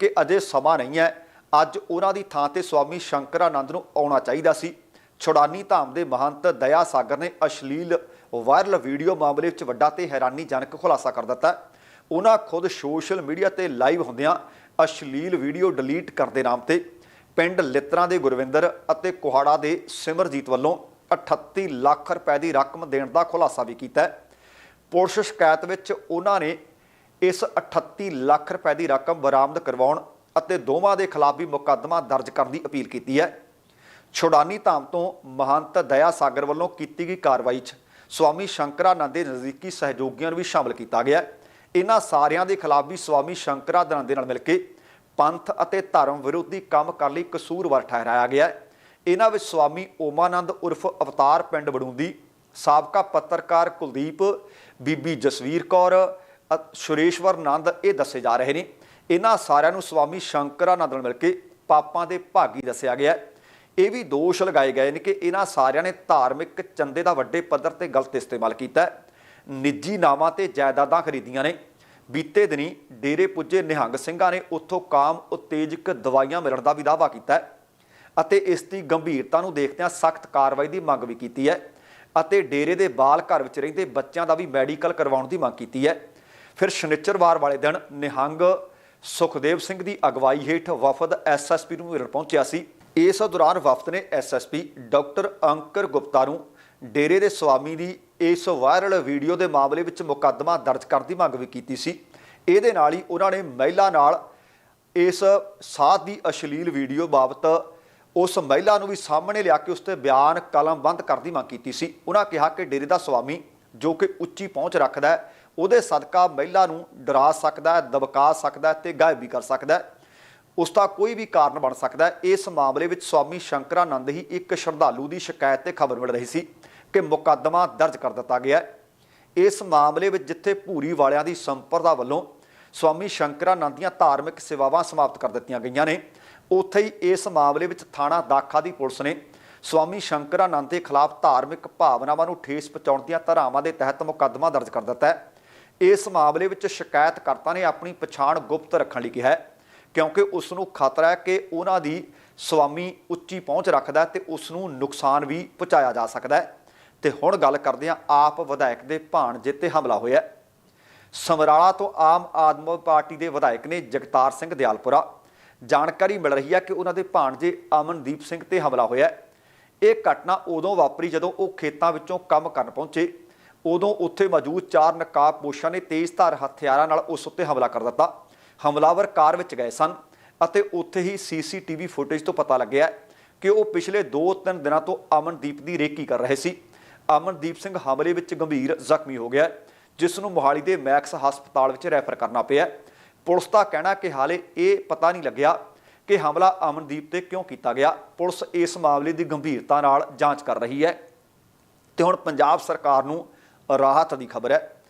ਕਿ ਅਜੇ ਸਮਾਂ ਨਹੀਂ ਹੈ। ਅੱਜ ਉਹਨਾਂ ਦੀ ਥਾਂ ਤੇ ਸਵਾਮੀ ਸ਼ੰਕਰਾਨੰਦ ਨੂੰ ਆਉਣਾ ਚਾਹੀਦਾ ਸੀ। ਛੁਡਾਨੀ ਧਾਮ ਦੇ ਮਹੰਤ ਦਇਆ ਸਾਗਰ ਨੇ ਅਸ਼ਲੀਲ ਵਾਇਰਲ ਵੀਡੀਓ ਮਾਮਲੇ ਵਿੱਚ ਵੱਡਾ ਤੇ ਹੈਰਾਨੀਜਨਕ ਖੁਲਾਸਾ ਕਰ ਦਿੱਤਾ। ਉਹਨਾਂ ਖੁਦ ਸੋਸ਼ਲ ਮੀਡੀਆ ਤੇ ਲਾਈਵ ਹੁੰਦਿਆਂ ਅਸ਼ਲੀਲ ਵੀਡੀਓ ਡਿਲੀਟ ਕਰਦੇ ਨਾਮ ਤੇ ਪਿੰਡ ਲਿੱਤਰਾਂ ਦੇ ਗੁਰਵਿੰਦਰ ਅਤੇ ਕੁਹਾੜਾ ਦੇ ਸਿਮਰਜੀਤ ਵੱਲੋਂ 38 ਲੱਖ ਰੁਪਏ ਦੀ ਰਕਮ ਦੇਣ ਦਾ ਖੁਲਾਸਾ ਵੀ ਕੀਤਾ ਪੁਲਿਸ ਸ਼ਿਕਾਇਤ ਵਿੱਚ ਉਹਨਾਂ ਨੇ ਇਸ 38 ਲੱਖ ਰੁਪਏ ਦੀ ਰਕਮ ਬਰਾਮਦ ਕਰਵਾਉਣ ਅਤੇ ਦੋਵਾਂ ਦੇ ਖਿਲਾਫ ਵੀ ਮੁਕੱਦਮਾ ਦਰਜ ਕਰਨ ਦੀ ਅਪੀਲ ਕੀਤੀ ਹੈ। ਛੁਡਾਨੀ ਧਾਮ ਤੋਂ ਮਹੰਤ ਦਇਆ ਸਾਗਰ ਵੱਲੋਂ ਕੀਤੀ ਗਈ ਕਾਰਵਾਈ 'ਚ ਸਵਾਮੀ ਸ਼ੰਕਰਾਨੰਦ ਦੇ ਨਜ਼ਦੀਕੀ ਸਹਿਯੋਗੀਆਂ ਨੂੰ ਵੀ ਸ਼ਾਮਲ ਕੀਤਾ ਗਿਆ ਇਹਨਾਂ ਸਾਰਿਆਂ ਦੇ ਖਿਲਾਫ ਵੀ ਸਵਾਮੀ ਸ਼ੰਕਰਾਨੰਦ ਦੇ ਨਾਲ ਮਿਲ ਕੇ ਪੰਥ ਅਤੇ ਧਰਮ ਵਿਰੋਧੀ ਕੰਮ ਕਰਨ ਲਈ ਕਸੂਰਵਾਰ ਠਹਿਰਾਇਆ ਗਿਆ ਹੈ। ਇਹਨਾਂ ਵਿੱਚ ਸਵਾਮੀ ਓਮਾਨੰਦ ਉਰਫ ਅਵਤਾਰ ਪਿੰਡ ਬੜੂੰਦੀ ਸਾਬਕਾ ਪੱਤਰਕਾਰ ਕੁਲਦੀਪ, ਬੀਬੀ ਜਸਵੀਰ ਕੌਰ, ਅ- ਸੁਰੇਸ਼ਵਰ ਨੰਦ ਇਹ ਦੱਸੇ ਜਾ ਰਹੇ ਨੇ। ਇਹਨਾਂ ਸਾਰਿਆਂ ਨੂੰ ਸਵਾਮੀ ਸ਼ੰਕਰਾਨੰਦ ਨਾਲ ਮਿਲ ਕੇ ਪਾਪਾਂ ਦੇ ਭਾਗੀ ਦੱਸਿਆ ਗਿਆ ਇਹ ਵੀ ਦੋਸ਼ ਲਗਾਏ ਗਏ ਨੇ ਕਿ ਇਹਨਾਂ ਸਾਰਿਆਂ ਨੇ ਧਾਰਮਿਕ ਚੰਦੇ ਦਾ ਵੱਡੇ ਪੱਧਰ ਤੇ ਗਲਤ ਇਸਤੇਮਾਲ ਕੀਤਾ ਨਿੱਜੀ ਨਾਵਾਂ ਤੇ ਜਾਇਦਾਦਾਂ ਖਰੀਦੀਆਂ ਨੇ। ਬੀਤੇ ਦਿਨੀ ਡੇਰੇ ਪੁੱਜੇ ਨਿਹੰਗ ਸਿੰਘਾਂ ਨੇ ਉੱਥੋਂ ਕਾਮ ਉਤੇਜਕ ਦਵਾਈਆਂ ਮਿਲਣ ਦਾ ਵੀ ਦਾਅਵਾ ਕੀਤਾ ਹੈ। ਅਤੇ ਇਸ ਦੀ ਗੰਭੀਰਤਾ ਨੂੰ ਦੇਖਦਿਆਂ ਸਖਤ ਕਾਰਵਾਈ ਦੀ ਮੰਗ ਵੀ ਕੀਤੀ ਹੈ ਅਤੇ ਡੇਰੇ ਦੇ ਬਾਲ ਘਰ ਵਿੱਚ ਰਹਿੰਦੇ ਬੱਚਿਆਂ ਦਾ ਵੀ ਮੈਡੀਕਲ ਕਰਵਾਉਣ ਦੀ ਮੰਗ ਕੀਤੀ ਹੈ। ਫਿਰ ਸ਼ਨੀਚਰਵਾਰ ਵਾਲੇ ਦਿਨ ਨਿਹੰਗ ਸੁਖਦੇਵ ਸਿੰਘ ਦੀ ਅਗਵਾਈ ਹੇਠ ਵਫਦ ਐਸਐਸਪੀ ਨੂੰ ਮਿਲਣ ਪਹੁੰਚਿਆ ਸੀ। ਇਸ ਦੌਰਾਨ ਵਫਦ ਨੇ ਐਸਐਸਪੀ ਡਾਕਟਰ ਅੰਕਰ ਗੁਪਤਾ ਨੂੰ ਡੇਰੇ ਦੇ ਸਵਾਮੀ ਦੀ ਇਸ ਵਾਇਰਲ ਵੀਡੀਓ ਦੇ ਮਾਮਲੇ ਵਿੱਚ ਮੁਕੱਦਮਾ ਦਰਜ ਕਰਨ ਦੀ ਮੰਗ ਵੀ ਕੀਤੀ ਸੀ। ਇਹਦੇ ਨਾਲ ਹੀ ਉਹਨਾਂ ਨੇ ਮਹਿਲਾ ਨਾਲ ਇਸ ਸਾਧ ਦੀ ਅਸ਼ਲੀਲ ਵੀਡੀਓ ਬਾਬਤ ਉਸ ਮਹਿਲਾ ਨੂੰ ਵੀ ਸਾਹਮਣੇ ਲਿਆ ਕੇ ਉਸ ਤੇ ਬਿਆਨ ਕਲਮਬੰਦ ਕਰਨ ਦੀ ਮੰਗ ਕੀਤੀ ਸੀ। ਉਹਨਾਂ ਕਿਹਾ ਕਿ ਡੇਰੇ ਦਾ ਸਵਾਮੀ ਜੋ ਕਿ ਉੱਚੀ ਪਹੁੰਚ ਰੱਖਦਾ ਹੈ, ਉਹਦੇ ਸਦਕਾ ਮਹਿਲਾ ਨੂੰ ਡਰਾ ਸਕਦਾ ਹੈ, ਦਬਕਾ ਸਕਦਾ ਹੈ ਤੇ ਗਾਇਬ ਵੀ ਕਰ ਸਕਦਾ ਹੈ। ਉਸ ਦਾ ਕੋਈ ਵੀ ਕਾਰਨ ਬਣ ਸਕਦਾ ਹੈ। ਇਸ ਮਾਮਲੇ ਵਿੱਚ ਸਵਾਮੀ ਸ਼ੰਕਰਾਨੰਦ ਹੀ ਇੱਕ ਸ਼ਰਧਾਲੂ ਦੀ ਸ਼ਿਕਾਇਤ ਤੇ ਖਬਰ ਮਿਲ ਰਹੀ ਸੀ ਕਿ ਮੁਕੱਦਮਾ ਦਰਜ ਕਰ ਦਿੱਤਾ ਗਿਆ ਹੈ। ਇਸ ਮਾਮਲੇ ਵਿੱਚ ਜਿੱਥੇ ਭੂਰੀ ਵਾਲਿਆਂ ਦੀ ਸੰਪਰਦਾ ਵੱਲੋਂ ਸਵਾਮੀ ਸ਼ੰਕਰਾਨੰਦ ਦੀਆਂ ਧਾਰਮਿਕ ਸੇਵਾਵਾਂ ਸਮਾਪਤ ਕਰ ਦਿੱਤੀਆਂ ਗਈਆਂ ਨੇ ਉੱਥੇ ਹੀ ਇਸ ਮਾਮਲੇ ਵਿੱਚ ਥਾਣਾ ਦਾਖਾ ਦੀ ਪੁਲਿਸ ਨੇ ਸਵਾਮੀ ਸ਼ੰਕਰਾਨੰਦ ਦੇ ਖਿਲਾਫ ਧਾਰਮਿਕ ਭਾਵਨਾਵਾਂ ਨੂੰ ਠੇਸ ਪਹੁੰਚਾਉਣ ਦੀਆਂ ਧਾਰਾਵਾਂ ਦੇ ਤਹਿਤ ਮੁਕੱਦਮਾ ਦਰਜ ਕਰ ਦਿੱਤਾ ਹੈ। ਇਸ ਮਾਮਲੇ ਵਿੱਚ ਸ਼ਿਕਾਇਤਕਰਤਾ ਨੇ ਆਪਣੀ ਪਛਾਣ ਗੁਪਤ ਰੱਖਣ ਲਈ ਕਿਹਾ ਹੈ, ਕਿਉਂਕਿ ਉਸ ਨੂੰ ਖਤਰਾ ਹੈ ਕਿ ਉਹਨਾਂ ਦੀ ਸਵਾਮੀ ਉੱਚੀ ਪਹੁੰਚ ਰੱਖਦਾ ਹੈ ਤੇ ਉਸ ਨੂੰ ਨੁਕਸਾਨ ਵੀ ਪਹੁੰਚਾਇਆ ਜਾ ਸਕਦਾ ਹੈ। ਤੇ ਹੁਣ ਗੱਲ ਕਰਦੇ ਹਾਂ ਆਪ ਵਿਧਾਇਕ ਦੇ ਭਾਣਜੇ ਤੇ ਹਮਲਾ ਹੋਇਆ ਸਮਰਾਲਾ ਤੋਂ ਆਮ ਆਦਮੀ ਪਾਰਟੀ ਦੇ ਵਿਧਾਇਕ ਨੇ ਜਗਤਾਰ ਸਿੰਘ ਦਿਆਲਪੁਰਾ ਜਾਣਕਾਰੀ ਮਿਲ ਰਹੀ ਹੈ ਕਿ ਉਹਨਾਂ ਦੇ ਭਾਣਜੇ ਅਮਨਦੀਪ ਸਿੰਘ ਤੇ ਹਮਲਾ ਹੋਇਆ ਇਹ ਘਟਨਾ ਉਦੋਂ ਵਾਪਰੀ ਜਦੋਂ ਉਹ ਖੇਤਾਂ ਵਿੱਚੋਂ ਕੰਮ ਕਰਨ ਪਹੁੰਚੇ। ਉਦੋਂ ਉੱਥੇ ਮੌਜੂਦ ਚਾਰ ਨਕਾਬਪੋਸ਼ਾਂ ਨੇ ਤੇਜ਼ਧਾਰ ਹਥਿਆਰਾਂ ਨਾਲ ਉਸ ਉੱਤੇ ਹਮਲਾ ਕਰ ਦਿੱਤਾ। ਹਮਲਾਵਰ ਕਾਰ ਵਿੱਚ ਗਏ ਸਨ ਅਤੇ ਉੱਥੇ ਹੀ ਸੀਸੀਟੀਵੀ ਫੁਟੇਜ ਤੋਂ ਪਤਾ ਲੱਗਿਆ ਕਿ ਉਹ ਪਿਛਲੇ 2-3 ਦਿਨਾਂ ਤੋਂ ਅਮਨਦੀਪ ਦੀ ਰੇਕੀ ਕਰ ਰਹੇ ਸੀ। ਅਮਨਦੀਪ ਸਿੰਘ ਹਮਲੇ ਵਿੱਚ ਗੰਭੀਰ ਜ਼ਖਮੀ ਹੋ ਗਿਆ, ਜਿਸ ਨੂੰ ਮੋਹਾਲੀ ਦੇ ਮੈਕਸ ਹਸਪਤਾਲ ਵਿੱਚ ਰੈਫਰ ਕਰਨਾ ਪਿਆ। ਪੁਲਿਸ ਦਾ ਕਹਿਣਾ ਕਿ ਹਾਲੇ ਇਹ ਪਤਾ ਨਹੀਂ ਲੱਗਿਆ ਕਿ ਹਮਲਾ ਅਮਨਦੀਪ ਤੇ ਕਿਉਂ ਕੀਤਾ ਗਿਆ। ਪੁਲਿਸ ਇਸ ਮਾਮਲੇ ਦੀ ਗੰਭੀਰਤਾ ਨਾਲ ਜਾਂਚ ਕਰ ਰਹੀ ਹੈ। ਤੇ ਹੁਣ ਪੰਜਾਬ ਸਰਕਾਰ ਨੂੰ ਰਾਹਤ ਦੀ ਖਬਰ ਹੈ।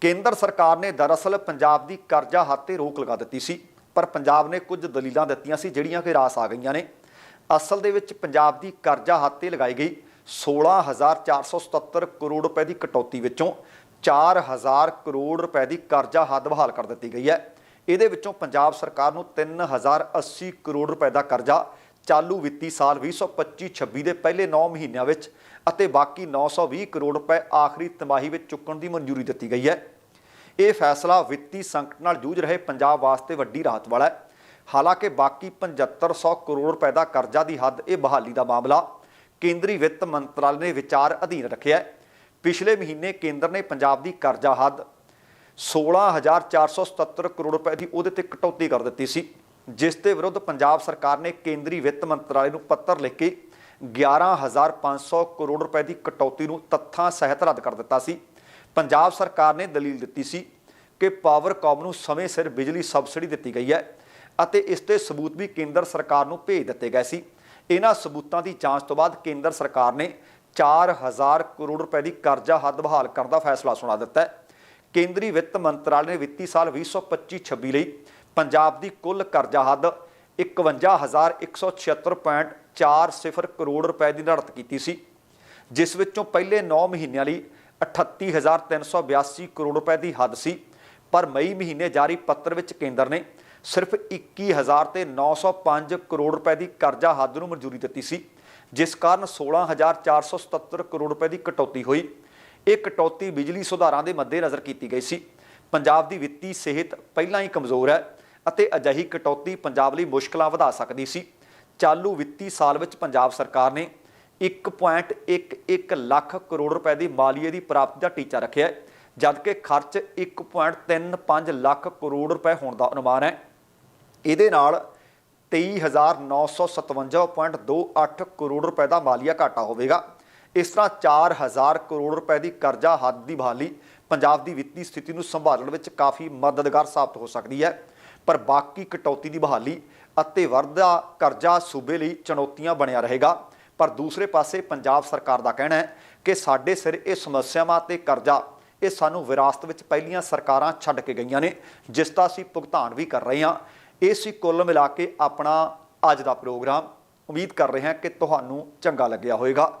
ਕੇਂਦਰ ਸਰਕਾਰ ਨੇ ਦਰਅਸਲ ਪੰਜਾਬ ਦੀ ਕਰਜ਼ਾ ਹੱਥ ਤੇ ਰੋਕ ਲਗਾ ਦਿੱਤੀ ਸੀ, ਪਰ ਪੰਜਾਬ ਨੇ ਕੁਝ ਦਲੀਲਾਂ ਦਿੱਤੀਆਂ ਸੀ ਜਿਹੜੀਆਂ ਕਿ ਰਾਸ ਆ ਗਈਆਂ ਨੇ। ਅਸਲ ਦੇ ਵਿੱਚ ਪੰਜਾਬ ਦੀ ਕਰਜ਼ਾ ਹੱਥ ਤੇ ਲਗਾਈ ਗਈ 16477 ਕਰੋੜ ਰੁਪਏ ਦੀ ਕਟੌਤੀ ਵਿੱਚੋਂ 4000 ਕਰੋੜ ਰੁਪਏ ਦੀ ਕਰਜ਼ਾ ਹੱਦ ਬਹਾਲ ਕਰ ਦਿੱਤੀ ਗਈ ਹੈ। ਇਹਦੇ ਵਿੱਚੋਂ ਪੰਜਾਬ ਸਰਕਾਰ ਨੂੰ 3080 ਕਰੋੜ ਰੁਪਏ ਦਾ ਕਰਜ਼ਾ ਚਾਲੂ ਵਿੱਤੀ ਸਾਲ 2025-26 ਦੇ ਪਹਿਲੇ 9 ਮਹੀਨਿਆਂ ਵਿੱਚ ਅਤੇ ਬਾਕੀ 920 ਕਰੋੜ ਰੁਪਏ ਆਖਰੀ ਤਿਮਾਹੀ ਵਿੱਚ ਚੁੱਕਣ ਦੀ ਮਨਜ਼ੂਰੀ ਦਿੱਤੀ ਗਈ ਹੈ। ਇਹ ਫੈਸਲਾ ਵਿੱਤੀ ਸੰਕਟ ਨਾਲ ਜੂਝ ਰਹੇ ਪੰਜਾਬ ਵਾਸਤੇ ਵੱਡੀ ਰਾਹਤ ਵਾਲਾ ਹੈ। ਹਾਲਾਂਕਿ ਬਾਕੀ 7500 ਕਰੋੜ ਰੁਪਏ ਦਾ ਕਰਜ਼ਾ ਦੀ ਹੱਦ ਇਹ ਬਹਾਲੀ ਦਾ ਮਾਮਲਾ ਕੇਂਦਰੀ ਵਿੱਤ ਮੰਤਰਾਲੇ ਨੇ ਵਿਚਾਰ ਅਧੀਨ ਰੱਖਿਆ ਹੈ। ਪਿਛਲੇ ਮਹੀਨੇ ਕੇਂਦਰ ਨੇ ਪੰਜਾਬ ਦੀ ਕਰਜ਼ਾ ਹੱਦ 16477 ਕਰੋੜ ਰੁਪਏ ਦੀ ਉਹਦੇ ਤੇ ਕਟੌਤੀ ਕਰ ਦਿੱਤੀ ਸੀ, ਜਿਸ ਦੇ ਵਿਰੁੱਧ ਪੰਜਾਬ ਸਰਕਾਰ ਨੇ ਕੇਂਦਰੀ ਵਿੱਤ ਮੰਤਰਾਲੇ ਨੂੰ ਪੱਤਰ ਲਿਖ ਕੇ 11500 ਕਰੋੜ ਰੁਪਏ ਦੀ ਕਟੌਤੀ ਨੂੰ ਤੱਥਾਂ ਸਹਿਤ ਰੱਦ ਕਰ ਦਿੱਤਾ ਸੀ। ਪੰਜਾਬ ਸਰਕਾਰ ਨੇ ਦਲੀਲ ਦਿੱਤੀ ਸੀ ਕਿ ਪਾਵਰਕਾਮ ਨੂੰ ਸਮੇਂ ਸਿਰ ਬਿਜਲੀ ਸਬਸਿਡੀ ਦਿੱਤੀ ਗਈ ਹੈ ਅਤੇ ਇਸ 'ਤੇ ਸਬੂਤ ਵੀ ਕੇਂਦਰ ਸਰਕਾਰ ਨੂੰ ਭੇਜ ਦਿੱਤੇ ਗਏ ਸੀ। ਇਹਨਾਂ ਸਬੂਤਾਂ ਦੀ ਜਾਂਚ ਤੋਂ ਬਾਅਦ ਕੇਂਦਰ ਸਰਕਾਰ ਨੇ 4000 ਕਰੋੜ ਰੁਪਏ ਦੀ ਕਰਜ਼ਾ ਹੱਦ ਬਹਾਲ ਕਰਨ ਦਾ ਫੈਸਲਾ ਸੁਣਾ ਦਿੱਤਾ ਹੈ। ਕੇਂਦਰੀ ਵਿੱਤ ਮੰਤਰਾਲੇ ਨੇ ਵਿੱਤੀ ਸਾਲ 2025-26 ਲਈ ਪੰਜਾਬ ਦੀ ਕੁੱਲ ਕਰਜ਼ਾ ਹੱਦ 51176.40 ਕਰੋੜ ਰੁਪਏ ਦੀ ਨਿਰਧਾਰਤ ਕੀਤੀ ਸੀ, ਜਿਸ ਵਿੱਚੋਂ ਪਹਿਲੇ 9 ਮਹੀਨਿਆਂ ਲਈ 38382 ਕਰੋੜ ਰੁਪਏ ਦੀ ਹੱਦ ਸੀ, ਪਰ ਮਈ ਮਹੀਨੇ ਜਾਰੀ ਪੱਤਰ ਵਿੱਚ ਕੇਂਦਰ ਨੇ ਸਿਰਫ 21000 ਤੇ 905 ਕਰੋੜ ਰੁਪਏ ਦੀ ਕਰਜ਼ਾ ਹੱਦ ਨੂੰ ਮਨਜ਼ੂਰੀ ਦਿੱਤੀ ਸੀ, ਜਿਸ ਕਾਰਨ 16477 ਕਰੋੜ ਰੁਪਏ ਦੀ ਕਟੌਤੀ ਹੋਈ। ਇਹ ਕਟੌਤੀ ਬਿਜਲੀ ਸੁਧਾਰਾਂ ਦੇ ਮੱਦੇਨਜ਼ਰ ਕੀਤੀ ਗਈ ਸੀ। ਪੰਜਾਬ ਦੀ ਵਿੱਤੀ ਸਿਹਤ ਪਹਿਲਾਂ ਹੀ ਕਮਜ਼ੋਰ ਹੈ ਅਤੇ ਅਜਿਹੀ ਕਟੌਤੀ ਪੰਜਾਬ ਲਈ ਮੁਸ਼ਕਲਾਂ ਵਧਾ ਸਕਦੀ ਸੀ। ਚਾਲੂ ਵਿੱਤੀ ਸਾਲ ਵਿੱਚ ਪੰਜਾਬ ਸਰਕਾਰ ਨੇ 1.11 ਲੱਖ ਕਰੋੜ ਰੁਪਏ ਦੀ ਮਾਲੀਏ ਦੀ ਪ੍ਰਾਪਤੀ ਦਾ ਟੀਚਾ ਰੱਖਿਆ ਹੈ, ਜਦਕਿ ਖਰਚ 1.35 ਲੱਖ ਕਰੋੜ ਰੁਪਏ ਹੋਣ ਦਾ ਅਨੁਮਾਨ ਹੈ। ਇਹਦੇ ਨਾਲ 23957.28 ਕਰੋੜ ਰੁਪਏ ਦਾ ਮਾਲੀਆ ਘਾਟਾ ਹੋਵੇਗਾ। ਇਸ ਤਰ੍ਹਾਂ 4000 ਕਰੋੜ ਰੁਪਏ ਦੀ ਕਰਜ਼ਾ ਹੱਦ ਦੀ ਬਹਾਲੀ ਪੰਜਾਬ ਦੀ ਵਿੱਤੀ ਸਥਿਤੀ ਨੂੰ ਸੰਭਾਲਣ ਵਿੱਚ ਕਾਫੀ ਮਦਦਗਾਰ ਸਾਬਤ ਹੋ ਸਕਦੀ ਹੈ। ਪਰ ਬਾਕੀ ਕਟੌਤੀ ਦੀ ਬਹਾਲੀ ਅਤੇ ਵਧਦਾ ਕਰਜ਼ਾ ਸੂਬੇ ਲਈ ਚੁਣੌਤੀਆਂ ਬਣਿਆ ਰਹੇਗਾ। ਪਰ ਦੂਸਰੇ ਪਾਸੇ ਪੰਜਾਬ ਸਰਕਾਰ ਦਾ ਕਹਿਣਾ ਹੈ ਕਿ ਸਾਡੇ ਸਿਰ ਇਹ ਸਮੱਸਿਆਵਾਂ ਤੇ ਕਰਜ਼ਾ, ਇਹ ਸਾਨੂੰ ਵਿਰਾਸਤ ਵਿੱਚ ਪਹਿਲੀਆਂ ਸਰਕਾਰਾਂ ਛੱਡ ਕੇ ਗਈਆਂ ਨੇ, ਜਿਸ ਦਾ ਅਸੀਂ ਭੁਗਤਾਨ ਵੀ ਕਰ ਰਹੇ ਹਾਂ। ਇਹ ਸੀ ਕੁੱਲ ਮਿਲਾ ਕੇ ਆਪਣਾ ਅੱਜ ਦਾ ਪ੍ਰੋਗਰਾਮ। ਉਮੀਦ ਕਰ ਰਹੇ ਹਾਂ ਕਿ ਤੁਹਾਨੂੰ ਚੰਗਾ ਲੱਗਿਆ ਹੋਵੇਗਾ।